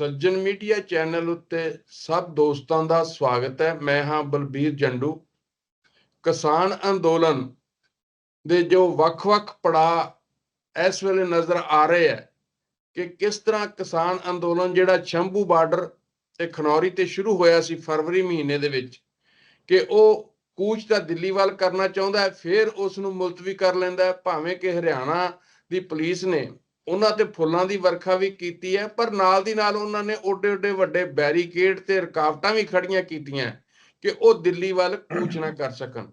ਸੱਜਣ media channel ਉੱਤੇ ਸਭ ਦੋਸਤਾਂ ਦਾ ਸਵਾਗਤ ਹੈ। ਮੈਂ ਹਾਂ ਬਲਬੀਰ ਜੰਡੂ। ਕਿਸਾਨ ਅੰਦੋਲਨ ਦੇ ਜੋ ਵੱਖ-ਵੱਖ ਪੜਾਅ ਇਸ ਵੇਲੇ ਨਜ਼ਰ ਆ ਰਹੇ ਹੈ ਕਿ ਕਿਸ ਤਰ੍ਹਾਂ ਕਿਸਾਨ ਅੰਦੋਲਨ ਜਿਹੜਾ ਸ਼ੰਭੂ ਬਾਰਡਰ ਤੇ ਖਨੌਰੀ ਤੇ ਸ਼ੁਰੂ ਹੋਇਆ ਸੀ ਫਰਵਰੀ ਮਹੀਨੇ ਦੇ ਵਿੱਚ ਕਿ ਉਹ ਕੂਚ ਤਾਂ ਦਿੱਲੀ ਵੱਲ ਕਰਨਾ ਚਾਹੁੰਦਾ ਹੈ, ਫਿਰ ਉਸ ਨੂੰ ਮੁਲਤਵੀ ਕਰ ਲੈਂਦਾ ਹੈ, ਭਾਵੇਂ ਕਿ ਹਰਿਆਣਾ ਦੀ ਪੁਲਿਸ ਨੇ ਉਹਨਾਂ ਤੇ ਫੁੱਲਾਂ ਦੀ ਵਰਖਾ ਵੀ ਕੀਤੀ ਹੈ, ਪਰ ਨਾਲ ਦੀ ਨਾਲ ਉਹਨਾਂ ਨੇ ਓਡੇ ਓਡੇ ਵੱਡੇ ਬੈਰੀਕੇਡ ਤੇ ਰੁਕਾਵਟਾਂ ਵੀ ਖੜੀਆਂ ਕੀਤੀਆਂ ਕਿ ਉਹ ਦਿੱਲੀ ਵੱਲ ਕੂਚ ਨਾ ਕਰ ਸਕਣ।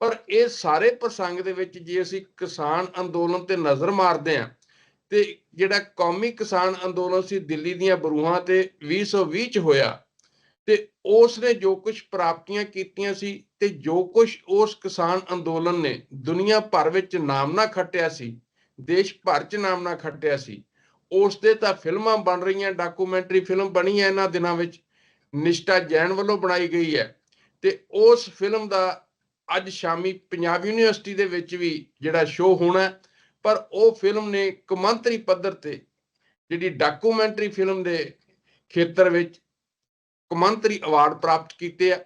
ਪਰ ਇਹ ਸਾਰੇ ਪ੍ਰਸੰਗ ਦੇ ਵਿੱਚ ਜੇ ਅਸੀਂ ਕਿਸਾਨ ਅੰਦੋਲਨ ਤੇ ਨਜ਼ਰ ਮਾਰਦੇ ਹਾਂ, ਤੇ ਜਿਹੜਾ ਕੌਮੀ ਕਿਸਾਨ ਅੰਦੋਲਨ ਸੀ ਦਿੱਲੀ ਦੀਆਂ ਬਰੂਹਾਂ ਤੇ 2020 ਚ ਹੋਇਆ, ਤੇ ਉਸ ਨੇ ਜੋ ਕੁਝ ਪ੍ਰਾਪਤੀਆਂ ਕੀਤੀਆਂ ਸੀ ਤੇ ਜੋ ਕੁਝ ਉਸ ਕਿਸਾਨ ਅੰਦੋਲਨ ਨੇ ਦੁਨੀਆ ਭਰ ਵਿੱਚ ਨਾਮਨਾ ਖੱਟਿਆ ਸੀ ਦੇਸ਼ ਭਰ ਚ ਨਾਮਨਾ ਖੱਟਿਆ ਸੀ। ਉਸ ਤੇ ਤਾਂ ਫਿਲਮਾਂ ਬਣ ਰਹੀਆਂ ਡਾਕੂਮੈਂਟਰੀ ਫਿਲਮ ਬਣੀ ਹੈ ਇਹਨਾਂ ਦਿਨਾਂ ਵਿੱਚ। ਨਿਸ਼ਟਾ ਜੈਨ ਵੱਲੋਂ ਬਣਾਈ ਗਈ ਹੈ। ਤੇ ਉਸ ਫਿਲਮ ਦਾ ਅੱਜ ਸ਼ਾਮੀ ਪੰਜਾਬ ਯੂਨੀਵਰਸਿਟੀ ਦੇ ਵਿੱਚ ਵੀ ਜਿਹੜਾ ਸ਼ੋਅ ਹੋਣਾ ਪਰ ਉਹ ਫਿਲਮ ਨੇ ਕੌਮਾਂਤਰੀ ਪੱਧਰ ਤੇ, ਜਿਹੜੀ ਡਾਕੂਮੈਂਟਰੀ ਫਿਲਮ ਦੇ ਖੇਤਰ ਵਿੱਚ ਕਮਾਂਤਰੀ ਅਵਾਰਡ ਪ੍ਰਾਪਤ ਕੀਤੇ ਆ।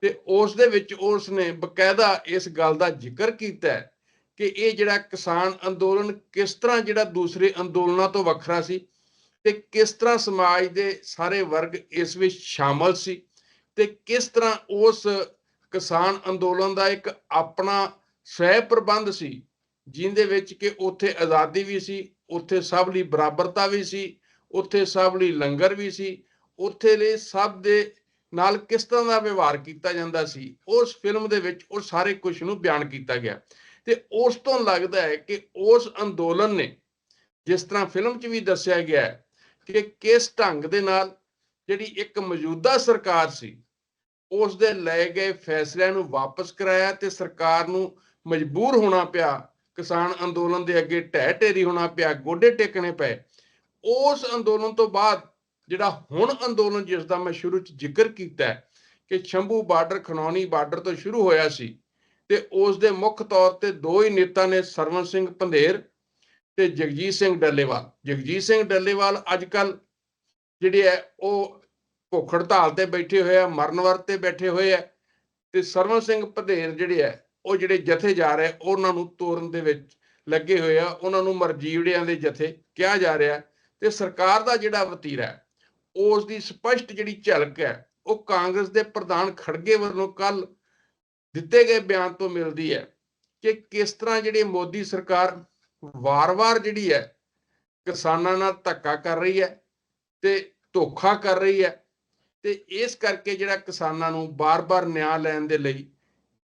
ਤੇ ਉਸ ਦੇ ਵਿੱਚ ਉਸ ਨੇ ਬਕਾਇਦਾ ਇਸ ਗੱਲ ਦਾ ਜ਼ਿਕਰ ਕੀਤਾ ਹੈ ਕਿ ਇਹ ਜਿਹੜਾ ਕਿਸਾਨ ਅੰਦੋਲਨ ਕਿਸ ਤਰ੍ਹਾਂ ਜਿਹੜਾ ਦੂਸਰੇ ਅੰਦੋਲਨਾਂ ਤੋਂ ਵੱਖਰਾ ਸੀ ਤੇ ਕਿਸ ਤਰ੍ਹਾਂ ਸਮਾਜ ਦੇ ਸਾਰੇ ਵਰਗ ਇਸ ਵਿੱਚ ਸ਼ਾਮਲ ਸੀ ਤੇ ਕਿਸ ਤਰ੍ਹਾਂ ਉਸ ਕਿਸਾਨ ਅੰਦੋਲਨ ਦਾ ਇੱਕ ਆਪਣਾ ਸਵੈ ਪ੍ਰਬੰਧ ਸੀ, ਜਿੰਦੇ ਵਿੱਚ ਕਿ ਉੱਥੇ ਆਜ਼ਾਦੀ ਵੀ ਸੀ, ਉੱਥੇ ਸਭ ਲਈ ਬਰਾਬਰਤਾ ਵੀ ਸੀ, ਉੱਥੇ ਸਭ ਲਈ ਲੰਗਰ ਵੀ ਸੀ, ਉੱਥੇ ਲਈ ਸਭ ਦੇ ਨਾਲ ਕਿਸ ਤਰ੍ਹਾਂ ਦਾ ਵਿਵਹਾਰ ਕੀਤਾ ਜਾਂਦਾ ਸੀ, ਉਸ ਫਿਲਮ ਦੇ ਵਿੱਚ ਉਹ ਸਾਰੇ ਕੁਝ ਨੂੰ ਬਿਆਨ ਕੀਤਾ ਗਿਆ। ਤੇ ਉਸ ਤੋਂ ਲੱਗਦਾ ਹੈ ਕਿ ਉਸ ਅੰਦੋਲਨ ਨੇ ਜਿਸ ਤਰ੍ਹਾਂ ਫਿਲਮ 'ਚ ਵੀ ਦੱਸਿਆ ਗਿਆ ਹੈ ਕਿ ਕਿਸ ਢੰਗ ਦੇ ਨਾਲ ਜਿਹੜੀ ਇੱਕ ਮੌਜੂਦਾ ਸਰਕਾਰ ਸੀ ਉਸ ਦੇ ਲਏ ਗਏ ਫੈਸਲਿਆਂ ਨੂੰ ਵਾਪਸ ਕਰਾਇਆ ਤੇ ਸਰਕਾਰ ਨੂੰ ਮਜਬੂਰ ਹੋਣਾ ਪਿਆ, ਕਿਸਾਨ ਅੰਦੋਲਨ ਦੇ ਅੱਗੇ ਢਹਿ ਢੇਰੀ ਹੋਣਾ ਪਿਆ, ਗੋਡੇ ਟੇਕਣੇ ਪਏ। ਉਸ ਅੰਦੋਲਨ ਤੋਂ ਬਾਅਦ ਜਿਹੜਾ ਹੁਣ ਅੰਦੋਲਨ ਜਿਸ ਦਾ ਮੈਂ ਸ਼ੁਰੂ 'ਚ ਜ਼ਿਕਰ ਕੀਤਾ ਕਿ ਸ਼ੰਭੂ ਬਾਰਡਰ ਖਨੌਣੀ ਬਾਰਡਰ ਤੋਂ ਸ਼ੁਰੂ ਹੋਇਆ ਸੀ ਤੇ ਉਸ ਦੇ ਮੁੱਖ ਤੌਰ ਤੇ ਦੋ ਹੀ ਨੇਤਾ ਨੇ ਸਰਵਨ ਸਿੰਘ ਪੰਧੇਰ ਤੇ ਜਗਜੀਤ ਸਿੰਘ ਡੱਲੇਵਾਲ। ਜਗਜੀਤ ਸਿੰਘ ਡੱਲੇਵਾਲ ਅੱਜ ਕੱਲ ਜਿਹੜੇ ਹੈ ਉਹ ਭੁੱਖ ਹੜਤਾਲ ਤੇ ਬੈਠੇ ਹੋਏ ਆ, ਮਰਨ ਵਰਤ ਤੇ ਬੈਠੇ ਹੋਏ ਆ ਤੇ ਸਰਵਨ ਸਿੰਘ ਪੰਧੇਰ ਜਿਹੜੇ ਹੈ ਉਹ ਜਿਹੜੇ ਜਥੇ ਜਾ ਰਹੇ, ਉਹਨਾਂ ਨੂੰ ਤੋਰਨ ਦੇ ਵਿੱਚ ਲੱਗੇ ਹੋਏ ਆ, ਉਹਨਾਂ ਨੂੰ ਮਰਜੀਵੜਿਆਂ ਦੇ ਜਥੇ ਕਿਹਾ ਜਾ ਰਿਹਾ ਤੇ ਸਰਕਾਰ ਦਾ ਜਿਹੜਾ ਵਤੀਰਾ ਹੈ ਉਸ ਦੀ ਸਪਸ਼ਟ ਜਿਹੜੀ ਝਲਕ ਹੈ ਉਹ ਕਾਂਗਰਸ ਦੇ ਪ੍ਰਧਾਨ ਖੜਗੇ ਵੱਲੋਂ ਕੱਲ ਦਿੱਤੇ ਗਏ ਬਿਆਨ ਤੋਂ ਮਿਲਦੀ ਹੈ ਕਿ ਕਿਸ ਤਰ੍ਹਾਂ ਜਿਹੜੀ ਮੋਦੀ ਸਰਕਾਰ ਵਾਰ-ਵਾਰ ਜਿਹੜੀ ਹੈ ਕਿਸਾਨਾਂ ਨਾਲ ਧੱਕਾ ਕਰ ਰਹੀ ਹੈ ਤੇ ਧੋਖਾ ਕਰ ਰਹੀ ਹੈ ਤੇ ਇਸ ਕਰਕੇ ਜਿਹੜਾ ਕਿਸਾਨਾਂ ਨੂੰ ਬਾਰ-ਬਾਰ ਨਿਆਂ ਲੈਣ ਦੇ ਲਈ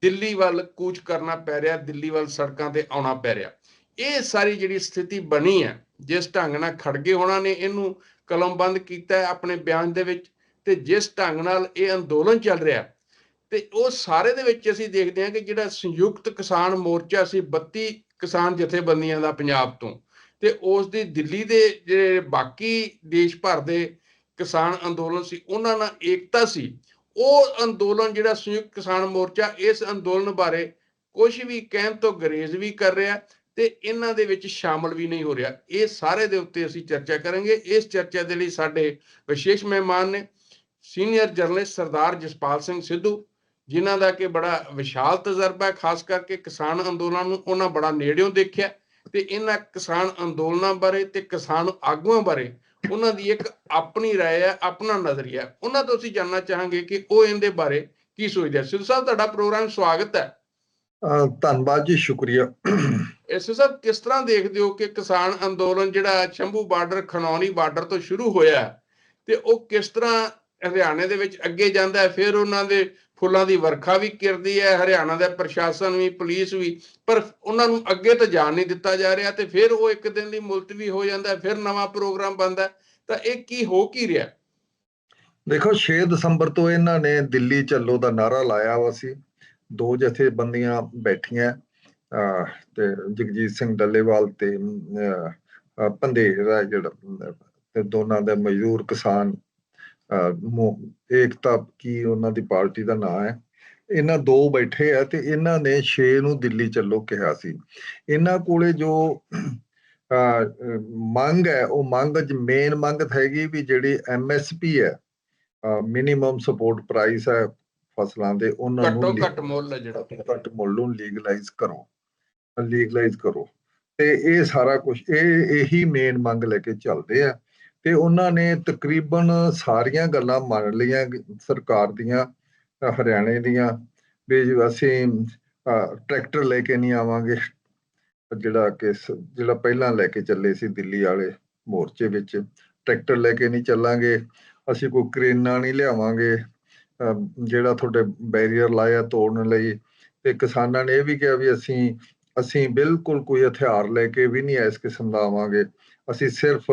ਦਿੱਲੀ ਵੱਲ ਕੂਚ ਕਰਨਾ ਪੈ ਰਿਹਾ, ਦਿੱਲੀ ਵੱਲ ਸੜਕਾਂ ਤੇ ਆਉਣਾ ਪੈ ਰਿਹਾ। ਇਹ ਸਾਰੀ ਜਿਹੜੀ ਸਥਿਤੀ ਬਣੀ ਹੈ, ਜਿਸ ਢੰਗ ਨਾਲ ਖੜਗੇ ਹੋਣਾ ਨੇ, ਇਹਨੂੰ ਕਲਮਬੰਦ ਕੀਤਾ ਹੈ ਆਪਣੇ ਬਿਆਨ ਦੇ ਵਿੱਚ ਤੇ ਜਿਸ ਢੰਗ ਨਾਲ ਇਹ ਅੰਦੋਲਨ ਚੱਲ ਰਿਹਾ ਤੇ ਉਹ ਸਾਰੇ ਦੇ ਵਿੱਚ ਅਸੀਂ ਦੇਖਦੇ ਹਾਂ ਕਿ ਜਿਹੜਾ ਸੰਯੁਕਤ ਕਿਸਾਨ ਮੋਰਚਾ ਸੀ 32 ਕਿਸਾਨ ਜਥੇਬੰਦੀਆਂ ਦਾ ਪੰਜਾਬ ਤੋਂ, ਤੇ ਉਸ ਦੀ ਦਿੱਲੀ ਦੇ ਜਿਹੜੇ ਬਾਕੀ ਦੇਸ਼ ਭਰ ਦੇ ਕਿਸਾਨ ਅੰਦੋਲਨ ਸੀ, ਉਹਨਾਂ ਨਾਲ ਏਕਤਾ ਸੀ। ਉਹ ਅੰਦੋਲਨ ਜਿਹੜਾ ਸੰਯੁਕਤ ਕਿਸਾਨ ਮੋਰਚਾ, ਇਸ ਅੰਦੋਲਨ ਬਾਰੇ ਕੁਝ ਵੀ ਕਹਿਣ ਤੋਂ ਗਰੇਜ਼ ਵੀ ਕਰ ਰਿਹਾ ਤੇ ਇਹਨਾਂ ਦੇ ਵਿੱਚ ਸ਼ਾਮਲ ਵੀ ਨਹੀਂ ਹੋ ਰਿਹਾ। ਇਹ ਸਾਰੇ ਦੇ ਉੱਤੇ ਅਸੀਂ ਚਰਚਾ ਕਰਾਂਗੇ। ਇਸ ਚਰਚਾ ਦੇ ਲਈ ਸਾਡੇ ਵਿਸ਼ੇਸ਼ ਮਹਿਮਾਨ ਨੇ, ਸੀਨੀਅਰ ਜਰਨਲਿਸਟ ਸਰਦਾਰ ਜਸਪਾਲ ਸਿੰਘ ਸਿੱਧੂ ਜਿਨ੍ਹਾਂ ਦਾ ਕਿ ਬੜਾ ਵਿਸ਼ਾਲ ਤਜਰਬਾ ਹੈ ਖਾਸ ਕਰਕੇ ਕਿਸਾਨ ਅੰਦੋਲਨ ਨੂੰ ਉਹਨਾਂ ਬੜਾ ਨੇੜਿਓਂ ਦੇਖਿਆ ਤੇ ਇਹਨਾਂ ਕਿਸਾਨ ਅੰਦੋਲਨਾਂ ਬਾਰੇ ਤੇ ਕਿਸਾਨ ਆਗੂਆਂ ਬਾਰੇ ਉਹਨਾਂ ਦੀ ਇੱਕ ਆਪਣੀ رائے ਹੈ ਆਪਣਾ ਨਜ਼ਰੀਆ ਹੈ। ਉਹਨਾਂ ਤੋਂ ਅਸੀਂ ਜਾਨਣਾ ਚਾਹਾਂਗੇ ਕਿ ਉਹ ਇਹਦੇ ਬਾਰੇ ਕੀ ਸੋਚਦੇ ਆ ਸਿੱਧੂ ਸਾਹਿਬ ਤੁਹਾਡਾ ਪ੍ਰੋਗਰਾਮ ਸਵਾਗਤ ਹੈ ਅਹ ਧੰਨਵਾਦ ਜੀ ਸ਼ੁਕਰੀਆ ਇਸ ਸਾਹਿਬ ਕਿਸ ਤਰ੍ਹਾਂ ਦੇਖਦੇ ਹੋ ਕਿ ਕਿਸਾਨ ਅੰਦੋਲਨ ਜਿਹੜਾ ਸ਼ੰਭੂ ਬਾਰਡਰ ਖਨੌਣੀ ਬਾਰਡਰ ਤੋਂ ਸ਼ੁਰੂ ਹੋਇਆ ਹੈ, ਤੇ ਉਹ ਕਿਸ ਤਰ੍ਹਾਂ ਹਰਿਆਣੇ ਦੇ ਵਿੱਚ ਅੱਗੇ ਜਾਂਦਾ ਹੈ ਫਿਰ ਉਹਨਾਂ ਦੇ ਫੁੱਲਾਂ ਦੀ ਵਰਖਾ ਵੀ ਕਿਰਦੀ ਹੈ ਹਰਿਆਣਾ ਦਾ ਪ੍ਰਸ਼ਾਸਨ ਵੀ ਪੁਲਿਸ ਵੀ ਪਰ ਉਹਨਾਂ ਨੂੰ ਅੱਗੇ ਤਾਂ ਜਾਣ ਨਹੀਂ ਦਿੱਤਾ ਜਾ ਰਿਹਾ ਤੇ ਫਿਰ ਉਹ ਇੱਕ ਦਿਨ ਲਈ ਮੁਲਤਵੀ ਹੋ ਜਾਂਦਾ ਫਿਰ ਨਵਾਂ ਪ੍ਰੋਗਰਾਮ ਬਣਦਾ ਤਾਂ ਇਹ ਕੀ ਹੋ ਕੀ ਰਿਹਾ? ਦੇਖੋ 6 ਦਸੰਬਰ ਤੋਂ ਇਹਨਾਂ ਨੇ ਦਿੱਲੀ ਚੱਲੋ ਦਾ ਨਾਰਾ ਲਾਇਆ ਵਾ ਸੀ। ਦੋ ਜਥੇਬੰਦੀਆਂ ਬੈਠੀਆਂ ਅਹ ਤੇ ਜਗਜੀਤ ਸਿੰਘ ਡੱਲੇਵਾਲ ਤੇ ਅਹ, ਅਹ, ਪੰਧੇਰ ਜਿਹੜਾ ਤੇ ਦੋਨਾਂ ਦੇ ਮਜ਼ਦੂਰ ਕਿਸਾਨ ਏਕਤਾ ਕੀ ਉਹਨਾਂ ਦੀ ਪਾਰਟੀ ਦਾ ਨਾਮ ਹੈ। ਇਹਨਾਂ ਦੋ ਬੈਠੇ ਆ ਤੇ ਇਹਨਾਂ ਨੇ 6 ਨੂੰ ਦਿੱਲੀ ਚੱਲੋ ਕਿਹਾ ਸੀ। ਇਹਨਾਂ ਕੋਲੇ ਜੋ ਮੰਗ ਹੈ ਉਹ ਮੰਗ ਚ ਮੇਨ ਮੰਗ ਹੈਗੀ ਵੀ ਜਿਹੜੀ ਐਮਐਸਪੀ ਹੈ ਮਿਨੀਮਮ ਸਪੋਰਟ ਪ੍ਰਾਈਸ ਹੈ ਫਸਲਾਂ ਦੇ ਉਹਨਾਂ ਨੂੰ ਘੱਟੋ ਘੱਟ ਮੁੱਲ ਜਿਹੜਾ ਘੱਟ ਮੁੱਲ ਨੂੰ ਲੀਗਲਾਈਜ਼ ਕਰੋ। ਲੀਗਲਾਈਜ਼ ਕਰੋ। ਤੇ ਇਹ ਸਾਰਾ ਕੁਝ ਇਹ ਇਹੀ ਮੇਨ ਮੰਗ ਲੈ ਕੇ ਚੱਲਦੇ ਆ। ਤੇ ਉਹਨਾਂ ਨੇ ਤਕਰੀਬਨ ਸਾਰੀਆਂ ਗੱਲਾਂ ਮੰਨ ਲਈਆਂ ਸਰਕਾਰ ਦੀਆਂ ਹਰਿਆਣੇ ਦੀਆਂ, ਵੀ ਅਸੀਂ ਟਰੈਕਟਰ ਲੈ ਕੇ ਨਹੀਂ ਆਵਾਂਗੇ। ਜਿਹੜਾ ਕਿ ਜਿਹੜਾ ਪਹਿਲਾਂ ਲੈ ਕੇ ਚੱਲੇ ਸੀ ਦਿੱਲੀ ਵਾਲੇ ਮੋਰਚੇ ਵਿੱਚ, ਟਰੈਕਟਰ ਲੈ ਕੇ ਨਹੀਂ ਚੱਲਾਂਗੇ। ਅਸੀਂ ਕੋਈ ਕਰੇਨਾ ਨਹੀਂ ਲਿਆਵਾਂਗੇ। ਜਿਹੜਾ ਤੁਹਾਡੇ ਬੈਰੀਅਰ ਲਾਇਆ ਤੋੜਨ ਲਈ, ਤੇ ਕਿਸਾਨਾਂ ਨੇ ਇਹ ਵੀ ਕਿਹਾ ਵੀ ਅਸੀਂ ਅਸੀਂ ਬਿਲਕੁਲ ਕੋਈ ਹਥਿਆਰ ਲੈ ਕੇ ਵੀ ਨਹੀਂ ਇਸ ਕਿਸਮ ਦਾ ਆਵਾਂਗੇ। ਅਸੀਂ ਸਿਰਫ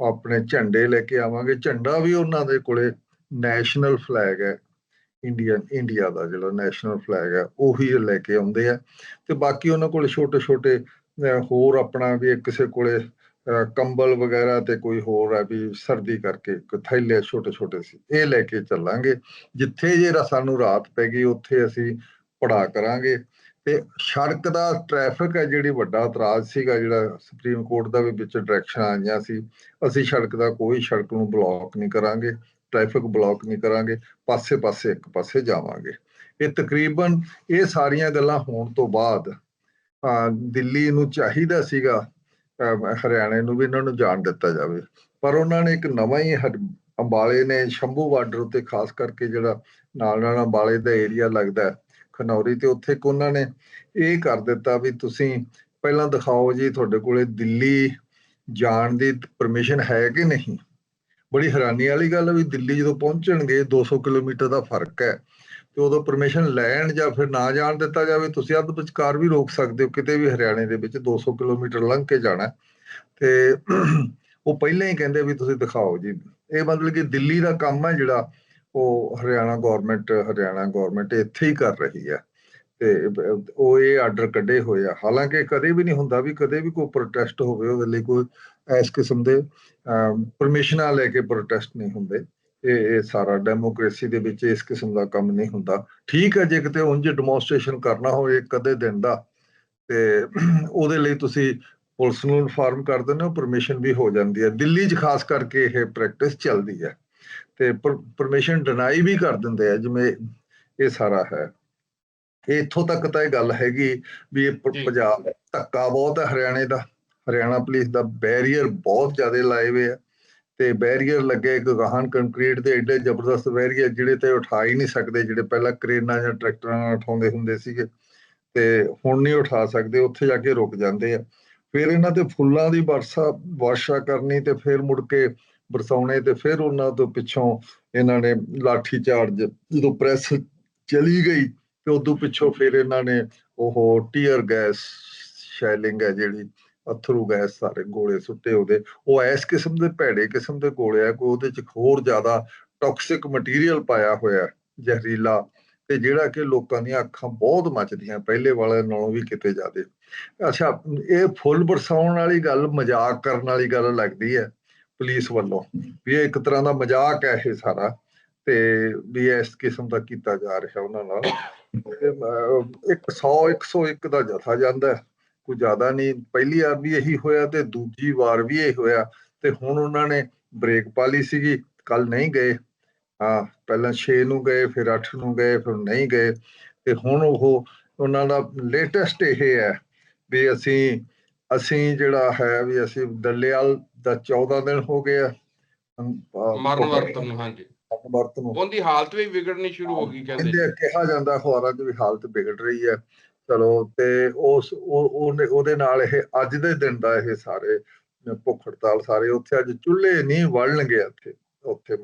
ਆਪਣੇ ਝੰਡੇ ਲੈ ਕੇ ਆਵਾਂਗੇ। ਝੰਡਾ ਵੀ ਉਹਨਾਂ ਦੇ ਕੋਲੇ ਨੈਸ਼ਨਲ ਫਲੈਗ ਹੈ। ਇੰਡੀਅਨ ਇੰਡੀਆ ਦਾ ਜਿਹੜਾ ਨੈਸ਼ਨਲ ਫਲੈਗ ਹੈ, ਉਹੀ ਲੈ ਕੇ ਆਉਂਦੇ ਆ। ਤੇ ਬਾਕੀ ਉਹਨਾਂ ਕੋਲ ਛੋਟੇ ਛੋਟੇ ਹੋਰ ਆਪਣਾ ਵੀ ਕਿਸੇ ਕੋਲੇ ਕੰਬਲ ਵਗੈਰਾ ਤੇ ਕੋਈ ਹੋਰ ਹੈ ਵੀ ਸਰਦੀ ਕਰਕੇ ਇੱਕ ਥੈਲੇ ਛੋਟੇ ਛੋਟੇ ਸੀ, ਇਹ ਲੈ ਕੇ ਚੱਲਾਂਗੇ। ਜਿੱਥੇ ਜੇ ਸਾਨੂੰ ਰਾਤ ਪੈ ਗਈ, ਉੱਥੇ ਅਸੀਂ ਪੜਾ ਕਰਾਂਗੇ। ਤੇ ਸੜਕ ਦਾ ਟ੍ਰੈਫਿਕ ਹੈ ਜਿਹੜੀ ਵੱਡਾ ਇਤਰਾਜ਼ ਸੀਗਾ, ਜਿਹੜਾ ਸੁਪਰੀਮ ਕੋਰਟ ਦਾ ਵੀ ਵਿੱਚ ਡਾਇਰੈਕਸ਼ਨ ਆਈਆਂ ਸੀ। ਅਸੀਂ ਸੜਕ ਦਾ ਕੋਈ ਸੜਕ ਨੂੰ ਬਲੌਕ ਨਹੀਂ ਕਰਾਂਗੇ ਟ੍ਰੈਫਿਕ ਬਲੌਕ ਨਹੀਂ ਕਰਾਂਗੇ ਪਾਸੇ ਪਾਸੇ ਇੱਕ ਪਾਸੇ ਜਾਵਾਂਗੇ। ਇਹ ਤਕਰੀਬਨ ਇਹ ਸਾਰੀਆਂ ਗੱਲਾਂ ਹੋਣ ਤੋਂ ਬਾਅਦ ਦਿੱਲੀ ਨੂੰ ਚਾਹੀਦਾ ਸੀਗਾ ਹਰਿਆਣੇ ਨੂੰ ਵੀ ਇਹਨਾਂ ਨੂੰ ਜਾਣ ਦਿੱਤਾ ਜਾਵੇ। ਪਰ ਉਹਨਾਂ ਨੇ ਇੱਕ ਨਵਾਂ ਹੀ ਹਰ- ਅੰਬਾਲੇ ਨੇ ਸ਼ੰਭੂ ਬਾਰਡਰ ਉੱਤੇ, ਖਾਸ ਕਰਕੇ ਜਿਹੜਾ ਨਾਲ ਨਾਲ ਅੰਬਾਲੇ ਦਾ ਏਰੀਆ ਲੱਗਦਾ ਖਨੌਰੀ ਤੇ ਉੱਥੇ ਇੱਕ ਉਹਨਾਂ ਨੇ ਇਹ ਕਰ ਦਿੱਤਾ ਵੀ ਤੁਸੀਂ ਪਹਿਲਾਂ ਦਿਖਾਓ ਜੀ ਤੁਹਾਡੇ ਕੋਲੇ ਦਿੱਲੀ ਜਾਣ ਦੀ ਪਰਮਿਸ਼ਨ ਹੈ ਕਿ ਨਹੀਂ? ਬੜੀ ਹੈਰਾਨੀ ਵਾਲੀ ਗੱਲ ਵੀ ਦਿੱਲੀ ਜਦੋਂ ਪਹੁੰਚਣਗੇ 200 ਕਿਲੋਮੀਟਰ ਦਾ ਫ਼ਰਕ ਹੈ। ਤੇ ਉਦੋਂ ਪਰਮਿਸ਼ਨ ਲੈਣ ਜਾਂ ਫਿਰ ਨਾ ਜਾਣ ਦਿੱਤਾ ਜਾਵੇ, ਤੁਸੀਂ ਅੱਧ ਵਿਚਕਾਰ ਵੀ ਰੋਕ ਸਕਦੇ ਹੋ, ਕਿਤੇ ਵੀ ਹਰਿਆਣੇ ਦੇ ਵਿੱਚ 200 ਕਿਲੋਮੀਟਰ ਲੰਘ ਕੇ ਜਾਣਾ ਹੈ। ਤੇ ਉਹ ਪਹਿਲਾਂ ਹੀ ਕਹਿੰਦੇ ਵੀ ਤੁਸੀਂ ਦਿਖਾਓ ਜੀ। ਇਹ ਮਤਲਬ ਕਿ ਦਿੱਲੀ ਦਾ ਕੰਮ ਹੈ ਜਿਹੜਾ ਉਹ ਹਰਿਆਣਾ ਗਵਰਨਮੈਂਟ ਹਰਿਆਣਾ ਗਵਰਨਮੈਂਟ ਇੱਥੇ ਹੀ ਕਰ ਰਹੀ ਹੈ। ਤੇ ਉਹ ਇਹ ਆਰਡਰ ਕੱਢੇ ਹੋਏ ਆ। ਹਾਲਾਂਕਿ ਕਦੇ ਵੀ ਨਹੀਂ ਹੁੰਦਾ ਵੀ ਕਦੇ ਵੀ ਕੋਈ ਪ੍ਰੋਟੈਸਟ ਹੋਵੇ, ਉਹਦੇ ਲਈ ਕੋਈ ਇਸ ਕਿਸਮ ਦੇ ਪਰਮਿਸ਼ਨਾਂ ਲੈ ਕੇ ਪ੍ਰੋਟੈਸਟ ਨਹੀਂ ਹੁੰਦੇ। ਇਹ ਇਹ ਸਾਰਾ ਡੈਮੋਕ੍ਰੇਸੀ ਦੇ ਵਿੱਚ ਇਸ ਕਿਸਮ ਦਾ ਕੰਮ ਨਹੀਂ ਹੁੰਦਾ। ਠੀਕ ਹੈ, ਜੇ ਕਿਤੇ ਉਂਝ ਡੈਮੋਨਸਟ੍ਰੇਸ਼ਨ ਕਰਨਾ ਹੋਵੇ ਕਦੇ ਦਿਨ ਦਾ, ਤੇ ਉਹਦੇ ਲਈ ਤੁਸੀਂ ਪੁਲਿਸ ਨੂੰ ਇਨਫਾਰਮ ਕਰ ਦਿੰਦੇ ਹੋ ਪਰਮਿਸ਼ਨ ਵੀ ਹੋ ਜਾਂਦੀ ਹੈ। ਦਿੱਲੀ 'ਚ ਖਾਸ ਕਰਕੇ ਇਹ ਪ੍ਰੈਕਟਿਸ ਚੱਲਦੀ ਹੈ। ਤੇ ਪਰਮਿਸ਼ਨ ਡਿਨਾਈ ਵੀ ਕਰ ਦਿੰਦੇ ਆ ਜਿਵੇਂ ਇਹ ਸਾਰਾ ਹੈ। ਇਹ ਇੱਥੋਂ ਤੱਕ ਤਾਂ ਇਹ ਗੱਲ ਹੈਗੀ ਵੀ ਇਹ। ਪੰਜਾਬ ਧੱਕਾ ਬਹੁਤ ਹੈ ਹਰਿਆਣੇ ਦਾ। ਹਰਿਆਣਾ ਪੁਲਿਸ ਦਾ ਬੈਰੀਅਰ ਬਹੁਤ ਜ਼ਿਆਦਾ ਲਾਏ ਹੋਏ ਆ। ਤੇ ਬੈਰੀਅਰ ਲੱਗੇ ਇੱਕ ਗਾਹਨ ਕੰਕਰੀਟ ਦੇ ਐਡੇ ਜ਼ਬਰਦਸਤ ਬੈਰੀਅਰ ਜਿਹੜੇ ਤੇ ਉਠਾ ਹੀ ਨਹੀਂ ਸਕਦੇ ਜਿਹੜੇ ਪਹਿਲਾਂ ਕਰੇਨਾਂ ਜਾਂ ਟਰੈਕਟਰਾਂ ਨਾਲ ਉਠਾਉਂਦੇ ਹੁੰਦੇ ਸੀਗੇ। ਤੇ ਹੁਣ ਨਹੀਂ ਉਠਾ ਸਕਦੇ ਉੱਥੇ ਜਾ ਕੇ ਰੁਕ ਜਾਂਦੇ ਆ। ਫਿਰ ਇਹਨਾਂ ਤੇ ਫੁੱਲਾਂ ਦੀ ਵਰਸ਼ਾ ਵਰਸ਼ਾ ਕਰਨੀ ਤੇ ਫਿਰ ਮੁੜ ਕੇ ਬਰਸਾਉਣੇ ਤੇ ਫਿਰ ਉਹਨਾਂ ਤੋਂ ਪਿੱਛੋਂ ਇਹਨਾਂ ਨੇ ਲਾਠੀ ਚਾਰਜ ਜਦੋਂ ਪ੍ਰੈਸ ਚਲੀ ਗਈ ਤੇ ਉਦੋਂ ਪਿੱਛੋਂ ਫਿਰ ਇਹਨਾਂ ਨੇ ਉਹ ਟੀਅਰ ਗੈਸ ਸ਼ੈਲਿੰਗ ਹੈ ਜਿਹੜੀ, ਅਥਰੂ ਗੈਸ ਸਾਰੇ ਗੋਲੇ ਸੁੱਟੇ ਉਹਦੇ। ਉਹ ਇਸ ਕਿਸਮ ਦੇ ਭੈੜੇ ਕਿਸਮ ਦੇ ਗੋਲੇ ਆ, ਕੋਈ ਉਹਦੇ ਚ ਹੋਰ ਜ਼ਿਆਦਾ ਟੌਕਸਿਕ ਮਟੀਰੀਅਲ ਪਾਇਆ ਹੋਇਆ ਜ਼ਹਿਰੀਲਾ, ਤੇ ਜਿਹੜਾ ਕਿ ਲੋਕਾਂ ਦੀਆਂ ਅੱਖਾਂ ਬਹੁਤ ਮੱਚਦੀਆਂ, ਪਹਿਲੇ ਵਾਲੇ ਨਾਲੋਂ ਵੀ ਕਿਤੇ ਜ਼ਿਆਦੇ। ਅੱਛਾ, ਇਹ ਫੁੱਲ ਬਰਸਾਉਣ ਵਾਲੀ ਗੱਲ, ਮਜ਼ਾਕ ਕਰਨ ਵਾਲੀ ਗੱਲ ਲੱਗਦੀ ਹੈ। ਪੁਲਿਸ ਵੱਲੋਂ ਵੀ ਇਹ ਇੱਕ ਤਰ੍ਹਾਂ ਦਾ ਮਜ਼ਾਕ ਹੈ ਇਹ ਸਾਰਾ ਤੇ ਵੀ ਇਸ ਕਿਸਮ ਦਾ ਕੀਤਾ ਜਾ ਰਿਹਾ ਉਹਨਾਂ ਨਾਲ। ਤੇ, ਅਹ, ਇੱਕ 100 101 ਦਾ ਜਥਾ ਜਾਂਦਾ ਕੋਈ ਜ਼ਿਆਦਾ ਨਹੀਂ। ਪਹਿਲੀ ਵਾਰ ਵੀ ਇਹੀ ਹੋਇਆ ਤੇ ਦੂਜੀ ਵਾਰ ਵੀ ਇਹ ਹੋਇਆ ਤੇ ਹੁਣ ਉਹਨਾਂ ਨੇ ਬ੍ਰੇਕ ਪਾ ਲਈ ਸੀਗੀ ਕੱਲ ਨਹੀਂ ਗਏ। ਹਾਂ ਪਹਿਲਾਂ 6 ਨੂੰ ਗਏ ਫਿਰ 8 ਨੂੰ ਗਏ ਫਿਰ ਨਹੀਂ ਗਏ। ਤੇ ਹੁਣ ਉਹ ਉਹਨਾਂ ਦਾ ਲੇਟੈਸਟ ਇਹ ਹੈ ਵੀ ਅਸੀਂ ਅਸੀਂ ਜਿਹੜਾ ਹੈ ਵੀ ਅਸੀਂ ਦੱਲੇਵਾਲ ਦਾ 14 ਦਿਨ ਹੋ ਗਏ ਆ। ਮਰਨ ਵਰਤਨ ਨੂੰ ਹਾਂਜੀ। ਮਰਨ ਵਰਤ ਨੂੰ। ਉਹਦੀ ਹਾਲਤ ਵੀ ਵਿਗੜਨੀ ਸ਼ੁਰੂ ਹੋ ਗਈ ਕਹਿੰਦੇ। ਕਿਹਾ ਜਾਂਦਾ ਅਖਬਾਰਾਂ 'ਚ ਵੀ ਹਾਲਤ ਵਿਗੜ ਰਹੀ ਹੈ। ਚਲੋ ਤੇ ਉਸ ਉਹਦੇ ਨਾਲ ਇਹ ਅੱਜ ਦੇ ਦਿਨ ਦਾ ਇਹ ਸਾਰੇ ਭੁੱਖ ਹੜਤਾਲ ਸਾਰੇ ਉੱਥੇ ਅੱਜ ਚੁੱਲ੍ਹੇ ਨਹੀਂ ਵੜਨਗੇ ਉੱਥੇ ਉੱਥੇ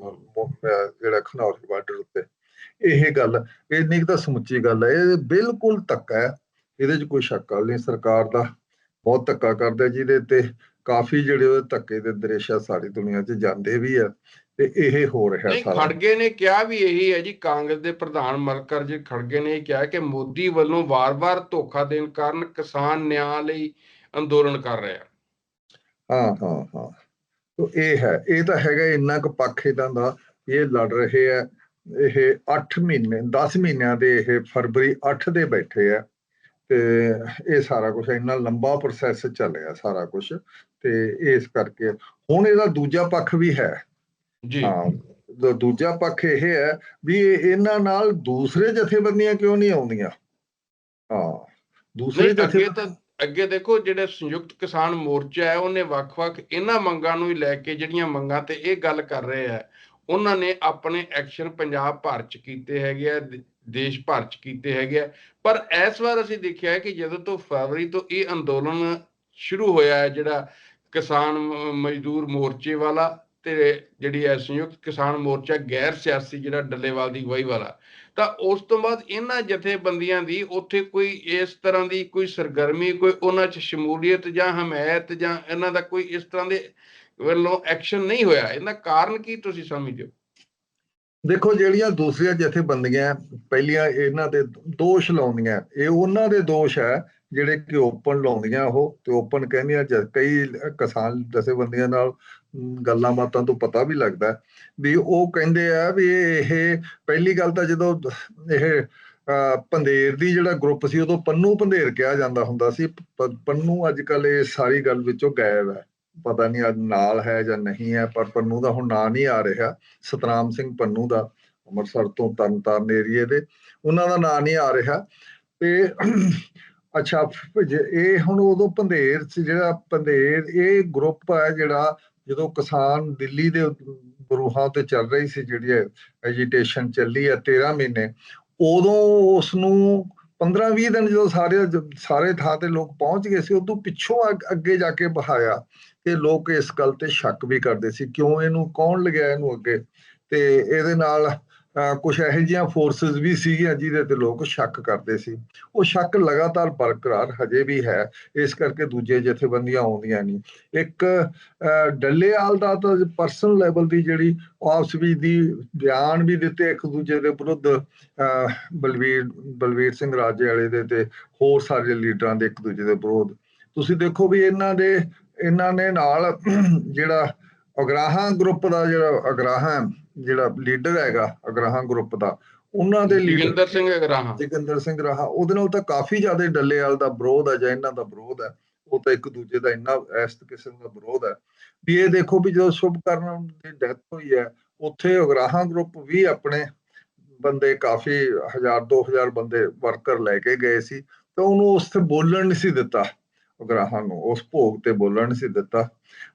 ਜਿਹੜਾ ਖਨੌਰੀ ਬਾਰਡਰ ਉੱਤੇ। ਇਹ ਗੱਲ ਇਹ ਨਹੀਂ ਤਾਂ ਸਮੁੱਚੀ ਗੱਲ ਹੈ। ਇਹ ਬਿਲਕੁਲ ਧੱਕਾ ਹੈ। ਇਹਦੇ 'ਚ ਕੋਈ ਸ਼ੱਕ ਨਹੀਂ। ਸਰਕਾਰ ਦਾ ਬਹੁਤ ਧੱਕਾ ਕਰਦਾ ਜਿਹਦੇ ਤੇ ਕਾਫੀ ਜਿਹੜੇ ਉਹਦੇ ਧੱਕੇ ਦੇ ਦ੍ਰਿਸ਼ ਆ ਸਾਰੀ ਦੁਨੀਆ 'ਚ ਜਾਂਦੇ ਵੀ ਆ ਤੇ ਇਹ ਹੋ ਰਿਹਾ ਨਹੀਂ ਸਾਰਾ। ਖੜਗੇ ਨੇ ਕਿਹਾ ਵੀ ਇਹੀ ਹੈ ਜੀ ਕਾਂਗਰਸ ਦੇ ਪ੍ਰਧਾਨ ਮਲਕਰਜੀਤ ਖੜਗੇ ਨੇ ਇਹ ਕਿਹਾ ਕਿ ਮੋਦੀ ਵੱਲੋਂ ਵਾਰ-ਵਾਰ ਧੋਖਾ ਦੇਣ ਕਾਰਨ ਕਿਸਾਨ ਨਿਆਂ ਲਈ ਅੰਦੋਲਨ ਕਰ ਰਹੇ ਆ। ਹਾਂ ਹਾਂ ਹਾਂ। ਤੋ ਇਹ ਹੈ ਇਹ ਤਾਂ ਹੈਗਾ ਇੰਨਾ ਕੁ ਪੱਖ ਇਹਨਾਂ ਦਾ ਇਹ ਲੜ ਰਹੇ ਆ ਇਹ 8 ਮਹੀਨੇ 10 ਮਹੀਨਿਆਂ ਦੇ ਇਹ ਫਰਵਰੀ 8 ਦੇ ਬੈਠੇ ਆ ਤੇ ਇਹ ਸਾਰਾ ਕੁਝ ਇੰਨਾ ਲੰਬਾ ਪ੍ਰੋਸੈਸ ਚੱਲਿਆ ਸਾਰਾ ਕੁਝ ਤੇ ਇਸ ਕਰਕੇ ਹੁਣ ਇਹਦਾ ਦੂਜਾ ਪੱਖ ਵੀ ਹੈ। ਜੀ। ਹਾਂ ਦੂਜਾ ਪੱਖ ਇਹ ਹੈ ਵੀ ਇਹ- ਇਹਨਾਂ ਨਾਲ ਦੂਸਰੇ ਜਥੇਬੰਦੀਆਂ ਕਿਉਂ ਨਹੀਂ ਆਉਂਦੀਆਂ? ਹਾਂ ਦੂਸਰੇ ਜਥੇ ਅੱਗੇ ਤਾਂ ਅੱਗੇ ਦੇਖੋ ਜਿਹੜੇ ਸੰਯੁਕਤ ਕਿਸਾਨ ਮੋਰਚਾ ਹੈ ਉਹਨੇ ਵੱਖ-ਵੱਖ ਇਹਨਾਂ ਮੰਗਾਂ ਨੂੰ ਹੀ ਲੈ ਕੇ ਜਿਹੜੀਆਂ ਮੰਗਾਂ ਤੇ ਇਹ ਗੱਲ ਕਰ ਰਹੇ ਆ ਉਹਨਾਂ ਨੇ ਆਪਣੇ ਐਕਸ਼ਨ ਪੰਜਾਬ ਭਰ ਚ ਕੀਤੇ ਹੈਗੇ ਆ ਦੇਸ਼ ਭਰ ਚ ਕੀਤੇ ਹੈਗੇ ਆ। ਪਰ ਇਸ ਵਾਰ ਅਸੀਂ ਦੇਖਿਆ ਕਿ ਜਦੋਂ ਤੋਂ ਫਰਵਰੀ ਤੋਂ ਇਹ ਅੰਦੋਲਨ ਸ਼ੁਰੂ ਹੋਇਆ ਹੈ ਜਿਹੜਾ ਕਿਸਾਨ ਮਜ਼ਦੂਰ ਮੋਰਚੇ ਵਾਲਾ ਤੇ ਜਿਹੜੀ ਹੈ ਸੰਯੁਕਤ ਕਿਸਾਨ ਮੋਰਚਾ ਗੈਰ ਸਿਆਸੀ ਜਿਹੜਾ ਡੱਲੇਵਾਲ ਦੀ ਅਗਵਾਈ ਵਾਲਾ, ਤਾਂ ਉਸ ਤੋਂ ਬਾਅਦ ਇਹਨਾਂ ਜਥੇਬੰਦੀਆਂ ਦੀ ਉੱਥੇ ਕੋਈ ਇਸ ਤਰ੍ਹਾਂ ਦੀ ਕੋਈ ਸਰਗਰਮੀ, ਕੋਈ ਉਹਨਾਂ 'ਚ ਸ਼ਮੂਲੀਅਤ ਜਾਂ ਹਮਾਇਤ ਜਾਂ ਇਹਨਾਂ ਦਾ ਕੋਈ ਇਸ ਤਰ੍ਹਾਂ ਦੇ ਵੱਲੋਂ ਐਕਸ਼ਨ ਨਹੀਂ ਹੋਇਆ, ਇਹਦਾ ਕਾਰਨ ਕੀ ਤੁਸੀਂ ਸਮਝਦੇ ਹੋ? ਦੇਖੋ, ਜਿਹੜੀਆਂ ਦੂਸਰੀਆਂ ਜਥੇਬੰਦੀਆਂ, ਪਹਿਲੀਆਂ ਇਹਨਾਂ ਦੇ ਦੋਸ਼ ਲਾਉਂਦੀਆਂ, ਇਹ ਉਹਨਾਂ ਦੇ ਦੋਸ਼ ਹੈ ਜਿਹੜੇ ਕਿ ਓਪਨ ਲਾਉਂਦੀਆਂ ਉਹ ਤੇ ਓਪਨ ਕਹਿੰਦੀਆਂ ਜ- ਕਈ ਕਿਸਾਨ ਜਥੇਬੰਦੀਆਂ ਨਾਲ ਗੱਲਾਂ ਬਾਤਾਂ ਤੋਂ ਪਤਾ ਵੀ ਲੱਗਦਾ ਵੀ ਉਹ ਕਹਿੰਦੇ ਆ ਵੀ ਇਹ ਪਹਿਲੀ ਗੱਲ ਤਾਂ ਜਦੋਂ ਇਹ ਅਹ, ਪੰਧੇਰ ਦੀ ਜਿਹੜਾ ਗਰੁੱਪ ਸੀ ਉਦੋਂ ਪੰਨੂ ਪੰਦੇਰ ਕਿਹਾ ਜਾਂਦਾ ਹੁੰਦਾ ਸੀ ਪ- ਪੰਨੂ ਅੱਜ ਕੱਲ ਇਹ ਸਾਰੀ ਗੱਲ ਵਿੱਚੋਂ ਗਾਇਬ ਹੈ। ਪਤਾ ਨਹੀਂ ਅੱਜ ਨਾਲ ਹੈ ਜਾਂ ਨਹੀਂ ਹੈ ਪਰ ਪੰਨੂ ਦਾ ਹੁਣ ਨਾਂ ਨਹੀਂ ਆ ਰਿਹਾ ਸਤਨਾਮ ਸਿੰਘ ਪੰਨੂ ਦਾ ਅੰਮ੍ਰਿਤਸਰ ਤੋਂ ਤਰਨਤਾਰਨ ਏਰੀਏ ਦੇ ਉਹਨਾਂ ਦਾ ਨਾਂ ਨਹੀਂ ਆ ਰਿਹਾ ਤੇ ਅੱਛਾ ਜੇ ਇਹ ਹੁਣ ਉਦੋਂ ਪੰਧੇਰ ਸੀ, ਜਿਹੜਾ ਪੰਧੇਰ, ਇਹ ਗਰੁੱਪ ਹੈ ਜਿਹੜਾ ਜਦੋਂ ਕਿਸਾਨ ਦਿੱਲੀ ਦੇ ਬਰੂਹਾਂ ਤੇ ਚੱਲ ਰਹੀ ਸੀ, ਜਿਹੜੀ ਐਜੀਟੇਸ਼ਨ ਚੱਲੀ ਹੈ 13 ਮਹੀਨੇ, ਉਦੋਂ ਉਸ ਨੂੰ 15-20 ਦਿਨ ਜਦੋਂ ਸਾਰੇ ਸਾਰੇ ਥਾਂ ਤੇ ਲੋਕ ਪਹੁੰਚ ਗਏ ਸੀ, ਉਦੋਂ ਪਿੱਛੋਂ ਅੱਗ- ਅੱਗੇ ਜਾ ਕੇ ਬਹਾਇਆ ਤੇ ਲੋਕ ਇਸ ਗੱਲ ਤੇ ਸ਼ੱਕ ਵੀ ਕਰਦੇ ਸੀ, ਕਿਉਂ ਇਹਨੂੰ, ਕੌਣ ਲਗਾਇਆ ਇਹਨੂੰ ਅੱਗੇ? ਤੇ ਇਹਦੇ ਨਾਲ ਕੁਝ ਇਹੋ ਜਿਹੀਆਂ ਫੋਰਸਸ ਵੀ ਸੀਗੀਆਂ ਜਿਹਦੇ ਤੇ ਲੋਕ ਸ਼ੱਕ ਕਰਦੇ ਸੀ। ਉਹ ਸ਼ੱਕ ਲਗਾਤਾਰ ਬਰਕਰਾਰ ਹਜੇ ਵੀ ਹੈ ਇਸ ਕਰਕੇ ਦੂਜੇ ਜਥੇਬੰਦੀਆਂ ਆਉਂਦੀਆਂ ਨਹੀਂ। ਇੱਕ ਅਹ, ਡੱਲੇਵਾਲ ਦਾ ਤਾਂ ਪਰਸਨਲ ਲੈਵਲ ਦੀ ਜਿਹੜੀ ਆਪਸ ਵਿੱਚ ਦੀ ਬਿਆਨ ਵੀ ਦਿੱਤੇ ਇੱਕ ਦੂਜੇ ਦੇ ਵਿਰੁੱਧ ਅਹ, ਬਲਵੀਰ ਬਲਵੀਰ ਸਿੰਘ ਰਾਜੇ ਵਾਲੇ ਦੇ ਤੇ ਹੋਰ ਸਾਰੇ ਲੀਡਰਾਂ ਦੇ ਇੱਕ ਦੂਜੇ ਦੇ ਵਿਰੋਧ। ਤੁਸੀਂ ਦੇਖੋ ਵੀ ਇਹਨਾਂ ਦੇ ਇਹਨਾਂ ਨੇ ਨਾਲ ਜਿਹੜਾ ਅਗਰਾਹਾਂ ਗਰੁੱਪ ਦਾ ਜਿਹੜਾ ਅਗਰਾਹਾਂ ਜਿਹੜਾ ਲੀਡਰ ਹੈਗਾ ਅਗਰਾਹਾਂ ਗਰੁੱਪ ਦਾ ਉਹਨਾਂ ਦੇ ਲੀਡਰ ਜੋਗਿੰਦਰ ਸਿੰਘ ਅਗਰਾਹਾਂ। ਜੋਗਿੰਦਰ ਸਿੰਘ ਰਾਹਾ ਉਹਦੇ ਨਾਲ ਤਾਂ ਕਾਫੀ ਜ਼ਿਆਦਾ ਡੱਲੇਵਾਲ ਦਾ ਵਿਰੋਧ ਹੈ ਜਾਂ ਇਹਨਾਂ ਦਾ ਵਿਰੋਧ ਹੈ ਉਹ ਤਾਂ ਇੱਕ ਦੂਜੇ ਦਾ ਇੰਨਾ ਇਸ ਕਿਸਮ ਦਾ ਵਿਰੋਧ ਹੈ। ਵੀ ਇਹ ਦੇਖੋ ਵੀ ਜਦੋਂ ਸ਼ੁਭ ਕਰਨ ਦੀ ਡੈਥ ਹੋਈ ਹੈ ਉੱਥੇ ਉਗਰਾਹਾਂ ਗਰੁੱਪ ਵੀ ਆਪਣੇ ਬੰਦੇ ਕਾਫੀ ਹਜ਼ਾਰ 2000 ਬੰਦੇ ਵਰਕਰ ਲੈ ਕੇ ਗਏ ਸੀ ਤਾਂ ਉਹਨੂੰ ਉਸ ਤੇ ਬੋਲਣ ਨਹੀਂ ਸੀ ਦਿੱਤਾ। ਉਗਰਾਹਾਂ ਨੂੰ ਉਸ ਭੋਗ ਤੇ ਬੋਲਣ ਸੀ ਦਿੱਤਾ।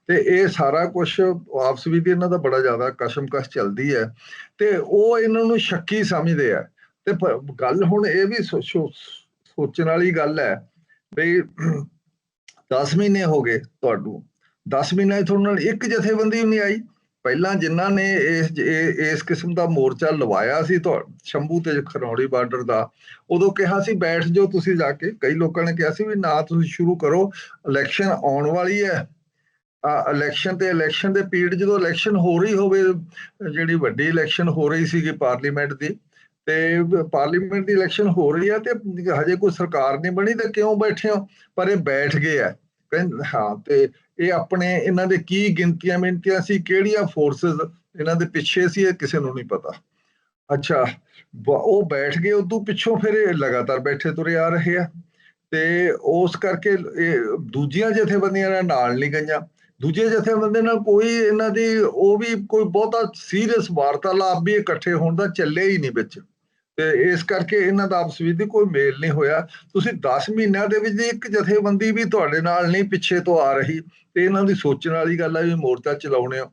ਤੇ ਇਹ ਸਾਰਾ ਕੁਝ ਆਪਸ ਵਿੱਚ ਇਹਨਾਂ ਦਾ ਬੜਾ ਜ਼ਿਆਦਾ ਕਸ਼ਮਕਸ਼ ਚੱਲਦੀ ਹੈ। ਤੇ ਉਹ ਇਹਨਾਂ ਨੂੰ ਸ਼ੱਕੀ ਸਮਝਦੇ ਆ। ਤੇ ਗੱਲ ਹੁਣ ਇਹ ਵੀ ਸੋ- ਸੋਚਣ ਵਾਲੀ ਗੱਲ ਹੈ ਵੀ 10 ਮਹੀਨੇ ਹੋ ਗਏ ਤੁਹਾਨੂੰ। 10 ਮਹੀਨੇ 'ਚ ਤੁਹਾਡੇ ਨਾਲ ਇੱਕ ਜਥੇਬੰਦੀ ਵੀ ਨਹੀਂ ਆਈ। ਪਹਿਲਾਂ ਜਿਨ੍ਹਾਂ ਨੇ ਇਸ ਇਸ ਕਿਸਮ ਦਾ ਮੋਰਚਾ ਲਵਾਇਆ ਸੀ ਸ਼ੰਭੂ ਤੇ ਖਰੌੜੀ ਬਾਰਡਰ ਦਾ, ਉਦੋਂ ਕਿਹਾ ਸੀ ਬੈਠ ਜਾਓ ਤੁਸੀਂ ਜਾ ਕੇ। ਕਈ ਲੋਕਾਂ ਨੇ ਕਿਹਾ ਸੀ ਵੀ ਨਾ ਤੁਸੀਂ ਸ਼ੁਰੂ ਕਰੋ, ਇਲੈਕਸ਼ਨ ਆਉਣ ਵਾਲੀ ਹੈ ਇਲੈਕਸ਼ਨ ਤੇ ਇਲੈਕਸ਼ਨ ਦੇ ਪੀਰੀਅਡ ਜਦੋਂ ਇਲੈਕਸ਼ਨ ਹੋ ਰਹੀ ਹੋਵੇ, ਜਿਹੜੀ ਵੱਡੀ ਇਲੈਕਸ਼ਨ ਹੋ ਰਹੀ ਸੀਗੀ ਪਾਰਲੀਮੈਂਟ ਦੀ, ਤੇ ਪਾਰਲੀਮੈਂਟ ਦੀ ਇਲੈਕਸ਼ਨ ਹੋ ਰਹੀ ਹੈ ਤੇ ਹਜੇ ਕੋਈ ਸਰਕਾਰ ਨਹੀਂ ਬਣੀ ਤੇ ਕਿਉਂ ਬੈਠੇ ਹੋ? ਪਰ ਇਹ ਬੈਠ ਗਏ ਆ ਕਹਿੰਦੇ, ਹਾਂ ਤੇ ਇਹ ਆਪਣੇ ਇਹਨਾਂ ਦੇ ਕੀ ਗਿਣਤੀਆਂ ਮਿੰਤੀਆਂ ਸੀ, ਕਿਹੜੀਆਂ ਫੋਰਸਸ ਇਹਨਾਂ ਦੇ ਪਿੱਛੇ ਸੀ, ਇਹ ਕਿਸੇ ਨੂੰ ਨਹੀਂ ਪਤਾ। ਅੱਛਾ ਉਹ ਬੈਠ ਗਏ ਉਦੋਂ ਪਿੱਛੋਂ ਫਿਰ ਇਹ ਲਗਾਤਾਰ ਬੈਠੇ ਤੁਰੇ ਆ ਰਹੇ ਆ। ਤੇ ਉਸ ਕਰਕੇ ਇਹ ਦੂਜੀਆਂ ਜਥੇਬੰਦੀਆਂ ਨਾਲ ਨਹੀਂ ਗਈਆਂ। ਦੂਜੇ ਜਥੇਬੰਦੀਆਂ ਨਾਲ ਕੋਈ ਇਹਨਾਂ ਦੀ, ਉਹ ਵੀ ਕੋਈ ਬਹੁਤਾ ਸੀਰੀਅਸ ਵਾਰਤਾਲਾਪ ਵੀ ਇਕੱਠੇ ਹੋਣ ਦਾ ਚੱਲੇ ਹੀ ਨਹੀਂ ਵਿੱਚ। ਤੇ ਇਸ ਕਰਕੇ ਇਹਨਾਂ ਦਾ ਆਪਸ ਵਿੱਚ ਕੋਈ ਮੇਲ ਨਹੀਂ ਹੋਇਆ। ਤੁਸੀਂ 10 ਮਹੀਨਿਆਂ ਦੇ ਵਿੱਚ ਦੀ ਇੱਕ ਜਥੇਬੰਦੀ ਵੀ ਤੁਹਾਡੇ ਨਾਲ ਨਹੀਂ ਪਿੱਛੇ ਤੋਂ ਆ ਰਹੀ। ਤੇ ਇਹਨਾਂ ਦੀ ਸੋਚਣ ਵਾਲੀ ਗੱਲ ਹੈ ਵੀ ਮੋਰਚਾ ਚਲਾਉਣੇ ਹੋ।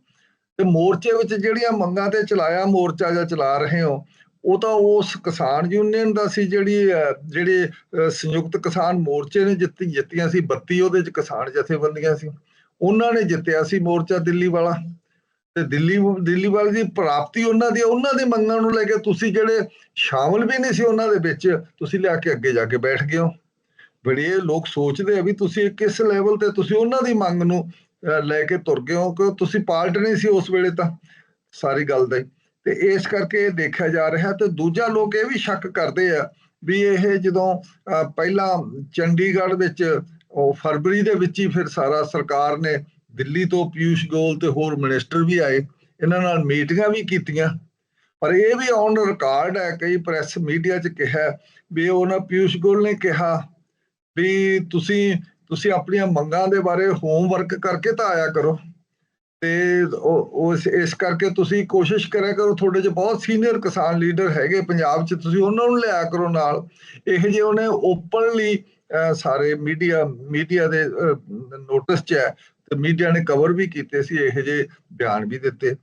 ਤੇ ਮੋਰਚੇ ਵਿੱਚ ਜਿਹੜੀਆਂ ਮੰਗਾਂ ਤੇ ਚਲਾਇਆ ਮੋਰਚਾ ਜਾਂ ਚਲਾ ਰਹੇ ਹੋ ਉਹ ਤਾਂ ਉਸ ਕਿਸਾਨ ਯੂਨੀਅਨ ਦਾ ਸੀ ਜਿਹੜੀ ਅਹ, ਜਿਹੜੇ ਸੰਯੁਕਤ ਕਿਸਾਨ ਮੋਰਚੇ ਨੇ ਜਿੱਤੀ ਜਿੱਤੀਆਂ ਸੀ 32 ਉਹਦੇ ਚ ਕਿਸਾਨ ਜਥੇਬੰਦੀਆਂ ਸੀ। ਉਹਨਾਂ ਨੇ ਜਿੱਤਿਆ ਸੀ ਮੋਰਚਾ ਦਿੱਲੀ ਵਾਲਾ। ਤੇ ਦਿੱਲੀ ਦਿੱਲੀ ਵਾਲੀ ਦੀ ਪ੍ਰਾਪਤੀ ਉਹਨਾਂ ਦੀ ਉਹਨਾਂ ਦੀ ਮੰਗਾਂ ਨੂੰ ਲੈ ਕੇ ਤੁਸੀਂ ਜਿਹੜੇ ਸ਼ਾਮਲ ਵੀ ਨਹੀਂ ਸੀ ਉਹਨਾਂ ਦੇ ਵਿੱਚ, ਤੁਸੀਂ ਲਿਆ ਕੇ ਅੱਗੇ ਜਾ ਕੇ ਬੈਠ ਗਏ ਹੋ ਬੜੇ ਲੋਕ ਸੋਚਦੇ ਆ ਵੀ ਤੁਸੀਂ ਕਿਸ ਲੈਵਲ ਤੇ ਤੁਸੀਂ ਉਹਨਾਂ ਦੀ ਮੰਗ ਨੂੰ ਲੈ ਕੇ ਤੁਰ ਗਏ ਹੋ ਕਿ ਤੁਸੀਂ ਪਾਰਟ ਨਹੀਂ ਸੀ ਉਸ ਵੇਲੇ ਤਾਂ, ਸਾਰੀ ਗੱਲ ਦਾ ਹੀ। ਤੇ ਇਸ ਕਰਕੇ ਇਹ ਦੇਖਿਆ ਜਾ ਰਿਹਾ ਤੇ ਦੂਜਾ ਲੋਕ ਇਹ ਵੀ ਸ਼ੱਕ ਕਰਦੇ ਆ ਵੀ ਇਹ ਜਦੋਂ ਪਹਿਲਾਂ ਚੰਡੀਗੜ੍ਹ ਵਿੱਚ, ਉਹ ਫਰਵਰੀ ਦੇ ਵਿੱਚ ਹੀ ਫਿਰ ਸਾਰਾ ਸਰਕਾਰ ਨੇ ਦਿੱਲੀ ਤੋਂ ਪਿਊਸ਼ ਗੋਲ ਤੇ ਹੋਰ ਮਿਨਿਸਟਰ ਵੀ ਆਏ, ਇਹਨਾਂ ਨਾਲ ਮੀਟਿੰਗਾਂ ਵੀ ਕੀਤੀਆਂ। ਪਰ ਇਹ ਵੀ ਔਨ ਰਿਕਾਰਡ ਹੈ, ਕਈ ਪ੍ਰੈਸ ਮੀਡੀਆ 'ਚ ਕਿਹਾ ਵੀ ਉਹਨਾਂ ਪਿਊਸ਼ ਗੋਲ ਨੇ ਕਿਹਾ ਵੀ ਤੁਸੀਂ ਤੁਸੀਂ ਆਪਣੀਆਂ ਮੰਗਾਂ ਦੇ ਬਾਰੇ ਹੋਮਵਰਕ ਕਰਕੇ ਤਾਂ ਆਇਆ ਕਰੋ। ਤੇ ਉਸ ਇਸ ਕਰਕੇ ਤੁਸੀਂ ਕੋਸ਼ਿਸ਼ ਕਰਿਆ ਕਰੋ, ਤੁਹਾਡੇ 'ਚ ਬਹੁਤ ਸੀਨੀਅਰ ਕਿਸਾਨ ਲੀਡਰ ਹੈਗੇ ਪੰਜਾਬ 'ਚ, ਤੁਸੀਂ ਉਹਨਾਂ ਨੂੰ ਲਿਆ ਕਰੋ ਨਾਲ। ਇਹ ਜਿਹੇ ਉਹਨੇ ਓਪਨਲੀ ਸਾਰੇ ਮੀਡੀਆ ਮੀਡੀਆ ਦੇ ਨੋਟਿਸ 'ਚ ਹੈ ਤੇ ਮੀਡੀਆ ਨੇ ਕਵਰ ਵੀ ਕੀਤੇ ਸੀ ਇਹੋ ਜਿਹੇ ਬਿਆਨ ਵੀ ਦਿੱਤੇ।